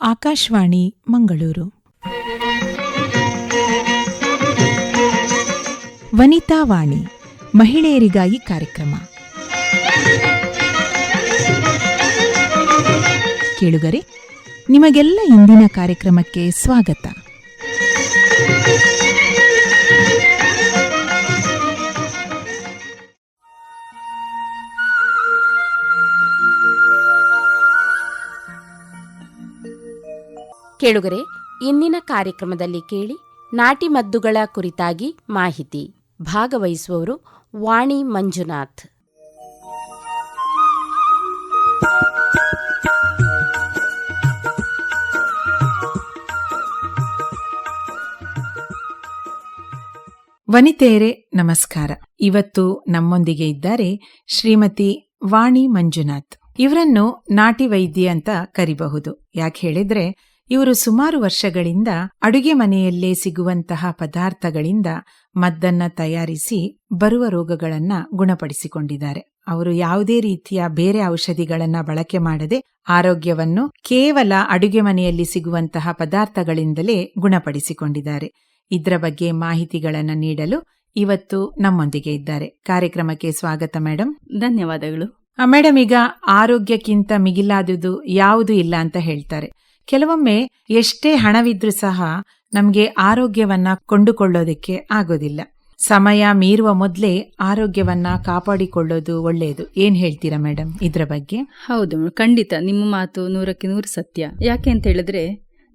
ಆಕಾಶವಾಣಿ ಮಂಗಳೂರು. ವನಿತಾ ವಾಣಿ ಮಹಿಳೆಯರಿಗಾಗಿ ಕಾರ್ಯಕ್ರಮ. ಕೇಳುಗರೆ ನಿಮಗೆಲ್ಲ ಇಂದಿನ ಕಾರ್ಯಕ್ರಮಕ್ಕೆ ಸ್ವಾಗತ. ಕೇಳುಗರೆ, ಇಂದಿನ ಕಾರ್ಯಕ್ರಮದಲ್ಲಿ ಕೇಳಿ ನಾಟಿ ಮದ್ದುಗಳ ಕುರಿತಾಗಿ ಮಾಹಿತಿ ಭಾಗವಹಿಸುವವರು ವಾಣಿ ಮಂಜುನಾಥ್. ವನಿತೆಯರೇ, ನಮಸ್ಕಾರ. ಇವತ್ತು ನಮ್ಮೊಂದಿಗೆ ಇದ್ದಾರೆ ಶ್ರೀಮತಿ ವಾಣಿ ಮಂಜುನಾಥ್. ಇವರನ್ನು ನಾಟಿ ವೈದ್ಯ ಅಂತ ಕರಿಬಹುದು. ಯಾಕೆ ಹೇಳಿದ್ರೆ ಇವರು ಸುಮಾರು ವರ್ಷಗಳಿಂದ ಅಡುಗೆ ಮನೆಯಲ್ಲೇ ಸಿಗುವಂತಹ ಪದಾರ್ಥಗಳಿಂದ ಮದ್ದನ್ನ ತಯಾರಿಸಿ ಬರುವ ರೋಗಗಳನ್ನ ಗುಣಪಡಿಸಿಕೊಂಡಿದ್ದಾರೆ. ಅವರು ಯಾವುದೇ ರೀತಿಯ ಬೇರೆ ಔಷಧಿಗಳನ್ನ ಬಳಕೆ ಮಾಡದೆ ಆರೋಗ್ಯವನ್ನು ಕೇವಲ ಅಡುಗೆ ಮನೆಯಲ್ಲಿ ಸಿಗುವಂತಹ ಪದಾರ್ಥಗಳಿಂದಲೇ ಗುಣಪಡಿಸಿಕೊಂಡಿದ್ದಾರೆ. ಇದರ ಬಗ್ಗೆ ಮಾಹಿತಿಗಳನ್ನು ನೀಡಲು ಇವತ್ತು ನಮ್ಮೊಂದಿಗೆ ಇದ್ದಾರೆ. ಕಾರ್ಯಕ್ರಮಕ್ಕೆ ಸ್ವಾಗತ ಮೇಡಮ್ ಧನ್ಯವಾದಗಳು. ಮೇಡಮ್ ಈಗ ಆರೋಗ್ಯಕ್ಕಿಂತ ಮಿಗಿಲಾದುದು ಯಾವುದು ಇಲ್ಲ ಅಂತ ಹೇಳ್ತಾರೆ. ಕೆಲವೊಮ್ಮೆ ಎಷ್ಟೇ ಹಣವಿದ್ರೂ ಸಹ ನಮಗೆ ಆರೋಗ್ಯವನ್ನ ಕೊಂಡುಕೊಳ್ಳೋದಕ್ಕೆ ಆಗೋದಿಲ್ಲ. ಸಮಯ ಮೀರುವ ಮೊದಲೇ ಆರೋಗ್ಯವನ್ನ ಕಾಪಾಡಿಕೊಳ್ಳೋದು ಒಳ್ಳೆಯದು ಏನ್ ಹೇಳ್ತೀರಾ ಮೇಡಮ್ ಇದ್ರ ಬಗ್ಗೆ? ಹೌದು ಖಂಡಿತ. ನಿಮ್ಮ ಮಾತು ನೂರಕ್ಕೆ ನೂರು ಸತ್ಯ. ಯಾಕೆ ಅಂತ ಹೇಳಿದ್ರೆ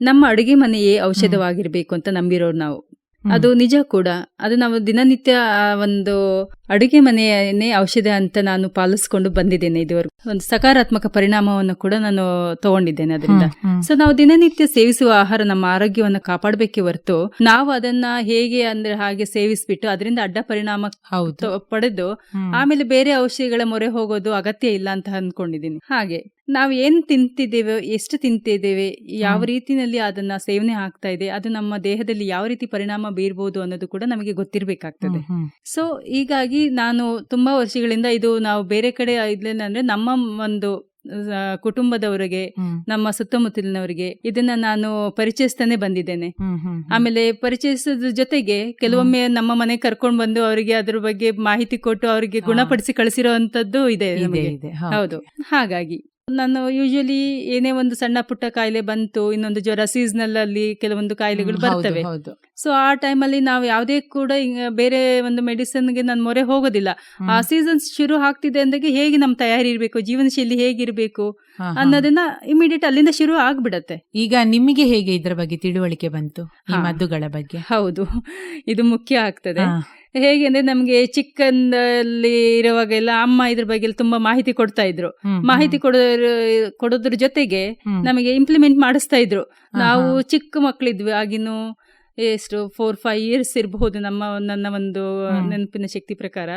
ನಮ್ಮ ಅಡುಗೆ ಮನೆಯೇ ಔಷಧವಾಗಿರ್ಬೇಕು ಅಂತ ನಂಬಿರೋರು ನಾವು. ಅದು ನಿಜ ಕೂಡ. ಅದು ನಾವು ದಿನನಿತ್ಯ ಒಂದು ಅಡುಗೆ ಮನೆಯನ್ನೇ ಔಷಧ ಅಂತ ನಾನು ಪಾಲಿಸ್ಕೊಂಡು ಬಂದಿದ್ದೇನೆ ಇದುವರೆಗೂ ಒಂದು ಸಕಾರಾತ್ಮಕ ಪರಿಣಾಮವನ್ನು ಕೂಡ ನಾನು ತಗೊಂಡಿದ್ದೇನೆ ಅದರಿಂದ. ಸೊ ನಾವು ದಿನನಿತ್ಯ ಸೇವಿಸುವ ಆಹಾರ ನಮ್ಮ ಆರೋಗ್ಯವನ್ನು ಕಾಪಾಡಬೇಕೆ ಹೊರತು ನಾವು ಅದನ್ನ ಹೇಗೆ ಅಂದ್ರೆ ಹಾಗೆ ಸೇವಿಸ್ಬಿಟ್ಟು ಅದರಿಂದ ಅಡ್ಡ ಪರಿಣಾಮ ಪಡೆದು ಆಮೇಲೆ ಬೇರೆ ಔಷಧಿಗಳ ಮೊರೆ ಹೋಗೋದು ಅಗತ್ಯ ಇಲ್ಲ ಅಂತ ಅನ್ಕೊಂಡಿದ್ದೀನಿ ಹಾಗೆ ನಾವು ಏನ್ ತಿಂತಿದ್ದೇವೆ ಎಷ್ಟು ತಿಂತಿದ್ದೇವೆ ಯಾವ. ರೀತಿನಲ್ಲಿ ಅದನ್ನ ಸೇವನೆ ಆಗ್ತಾ ಇದೆ ಅದು ನಮ್ಮ ದೇಹದಲ್ಲಿ ಯಾವ ರೀತಿ ಪರಿಣಾಮ ಬೀರ್ಬೋದು ಅನ್ನೋದು ಕೂಡ ನಮಗೆ ಗೊತ್ತಿರಬೇಕಾಗ್ತದೆ. ಸೊ ಹೀಗಾಗಿ ನಾನು ತುಂಬಾ ವರ್ಷಗಳಿಂದ ಇದು ನಾವು ಬೇರೆ ಕಡೆ ಇದ್ಲೇನಂದ್ರೆ ನಮ್ಮ ಒಂದು ಕುಟುಂಬದವರಿಗೆ ನಮ್ಮ ಸುತ್ತಮುತ್ತಲಿನವರಿಗೆ ಇದನ್ನ ನಾನು ಪರಿಚಯಿಸ್ತಾನೆ ಬಂದಿದ್ದೇನೆ. ಆಮೇಲೆ ಪರಿಚಯಿಸೋದ್ರ ಜೊತೆಗೆ ಕೆಲವೊಮ್ಮೆ ನಮ್ಮ ಮನೆ ಕರ್ಕೊಂಡು ಬಂದು ಅವರಿಗೆ ಅದ್ರ ಬಗ್ಗೆ ಮಾಹಿತಿ ಕೊಟ್ಟು ಅವರಿಗೆ ಗುಣಪಡಿಸಿ ಕಳಿಸಿರುವಂತದ್ದು ಇದೆ ಇದೆ ಹೌದು. ಹಾಗಾಗಿ ನಾನು ಯೂಶಲಿ ಏನೇ ಒಂದು ಸಣ್ಣ ಪುಟ್ಟ ಕಾಯಿಲೆ ಬಂತು ಇನ್ನೊಂದು ಜ್ವರ ಸೀಸನಲ್ ಅಲ್ಲಿ ಕೆಲವೊಂದು ಕಾಯಿಲೆಗಳು ಬರ್ತವೆ. ಸೊ ಆ ಟೈಮಲ್ಲಿ ನಾವು ಯಾವುದೇ ಕೂಡ ಬೇರೆ ಒಂದು ಮೆಡಿಸಿನ್ಗೆ ನಾನು ಮೊರೆ ಹೋಗೋದಿಲ್ಲ. ಆ ಸೀಸನ್ ಶುರು ಆಗ್ತಿದೆ ಅಂದಾಗ ಹೇಗೆ ನಮ್ಮ ತಯಾರಿ ಇರಬೇಕು ಜೀವನ ಶೈಲಿ ಹೇಗಿರಬೇಕು. ಅನ್ನೋದನ್ನ ಇಮಿಡಿಯೇಟ್ ಅಲ್ಲಿಂದ ಶುರು ಆಗ್ಬಿಡತ್ತೆ. ಈಗ ನಿಮಗೆ ಹೇಗೆ ಇದರ ಬಗ್ಗೆ ತಿಳುವಳಿಕೆ ಬಂತು? ಈ ಮದ್ದುಗಳ ಬಗ್ಗೆ? ಹೌದು. ಇದು ಮುಖ್ಯ ಆಗ್ತದೆ. ಹೇಗೆ ಅಂದ್ರೆ ನಮ್ಗೆ ಚಿಕ್ಕಂದಲ್ಲಿ ಇರುವಾಗೆಲ್ಲ ಅಮ್ಮ ಇದ್ರ ಬಗ್ಗೆ ತುಂಬಾ ಮಾಹಿತಿ ಕೊಡ್ತಾ ಇದ್ರು. ಮಾಹಿತಿ ಕೊಡೋದ್ರ ಕೊಡೋದ್ರ ಜೊತೆಗೆ ನಮಗೆ ಇಂಪ್ಲಿಮೆಂಟ್ ಮಾಡಿಸ್ತಾ ಇದ್ರು. ನಾವು. ಚಿಕ್ಕ ಮಕ್ಕಳಿದ್ವಿ ಆಗಿನ್ನು ಎಷ್ಟು ಫೋರ್ ಫೈವ್ ಇಯರ್ಸ್ ಇರಬಹುದು ನಮ್ಮ ನನ್ನ ಒಂದು. ನೆನಪಿನ ಶಕ್ತಿ ಪ್ರಕಾರ.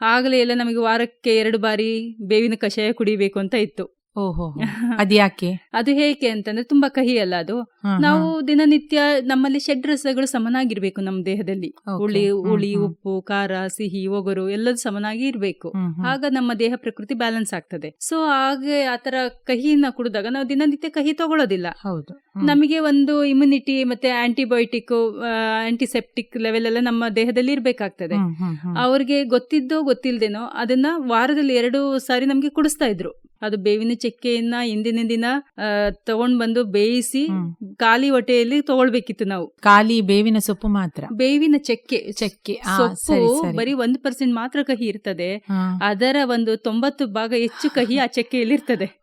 ಆಗಲೇ ಎಲ್ಲ ನಮಗೆ ವಾರಕ್ಕೆ ಎರಡು ಬಾರಿ ಬೇವಿನ ಕಷಾಯ ಕುಡಿಬೇಕು ಅಂತ ಇತ್ತು ಓಹೋ ಅದ್ಯಾಕೆ ಅದು ಹೇಗೆ ಅಂತಂದ್ರೆ ತುಂಬಾ ಕಹಿ ಅಲ್ಲ ಅದು. ನಾವು ದಿನನಿತ್ಯ ನಮ್ಮಲ್ಲಿ ಷಡ್ರಸಗಳು ಸಮನಾಗಿರ್ಬೇಕು ನಮ್ಮ ದೇಹದಲ್ಲಿ. ಹುಳಿ ಹುಳಿ ಉಪ್ಪು ಖಾರ ಸಿಹಿ ಒಗರು ಎಲ್ಲದೂ ಸಮನಾಗಿ ಇರಬೇಕು. ಆಗ ನಮ್ಮ ದೇಹ ಪ್ರಕೃತಿ ಬ್ಯಾಲೆನ್ಸ್ ಆಗ್ತದೆ. ಸೊ ಹಾಗೆ ಆತರ ಕಹಿಯನ್ನ ಕುಡಿದಾಗ ನಾವು ದಿನನಿತ್ಯ ಕಹಿ ತಗೊಳ್ಳೋದಿಲ್ಲ ಹೌದು. ನಮಗೆ ಒಂದು ಇಮ್ಯುನಿಟಿ ಮತ್ತೆ ಆಂಟಿಬಯೋಟಿಕ್ ಆಂಟಿಸೆಪ್ಟಿಕ್ ಲೆವೆಲ್ ಎಲ್ಲ ನಮ್ಮ ದೇಹದಲ್ಲಿ ಇರ್ಬೇಕಾಗ್ತದೆ. ಅವ್ರಿಗೆ ಗೊತ್ತಿದ್ದೋ ಗೊತ್ತಿಲ್ದೇನೋ ಅದನ್ನ ವಾರದಲ್ಲಿ ಎರಡು ಸಾರಿ ನಮ್ಗೆ ಕುಡಿಸ್ತಾ ಇದ್ರು. ಅದು ಬೇವಿನ ಚಕ್ಕೆಯನ್ನ ಹಿಂದಿನ ದಿನ ತಗೊಂಡ್ ಬಂದು ಬೇಯಿಸಿ ಖಾಲಿ ಹೊಟ್ಟೆಯಲ್ಲಿ ತಗೊಳ್ಬೇಕಿತ್ತು ನಾವು. ಖಾಲಿ ಬೇವಿನ ಸೊಪ್ಪು ಮಾತ್ರ? ಬೇವಿನ ಚಕ್ಕೆ ಚಕ್ಕೆ. ಸೊಪ್ಪು ಬರೀ ಒಂದು ಪರ್ಸೆಂಟ್ ಮಾತ್ರ ಕಹಿ ಇರ್ತದೆ. ಅದರ ಒಂದು ತೊಂಬತ್ತು ಭಾಗ ಹೆಚ್ಚು ಕಹಿ ಆ ಚಕ್ಕೆಯಲ್ಲಿ ಇರ್ತದೆ.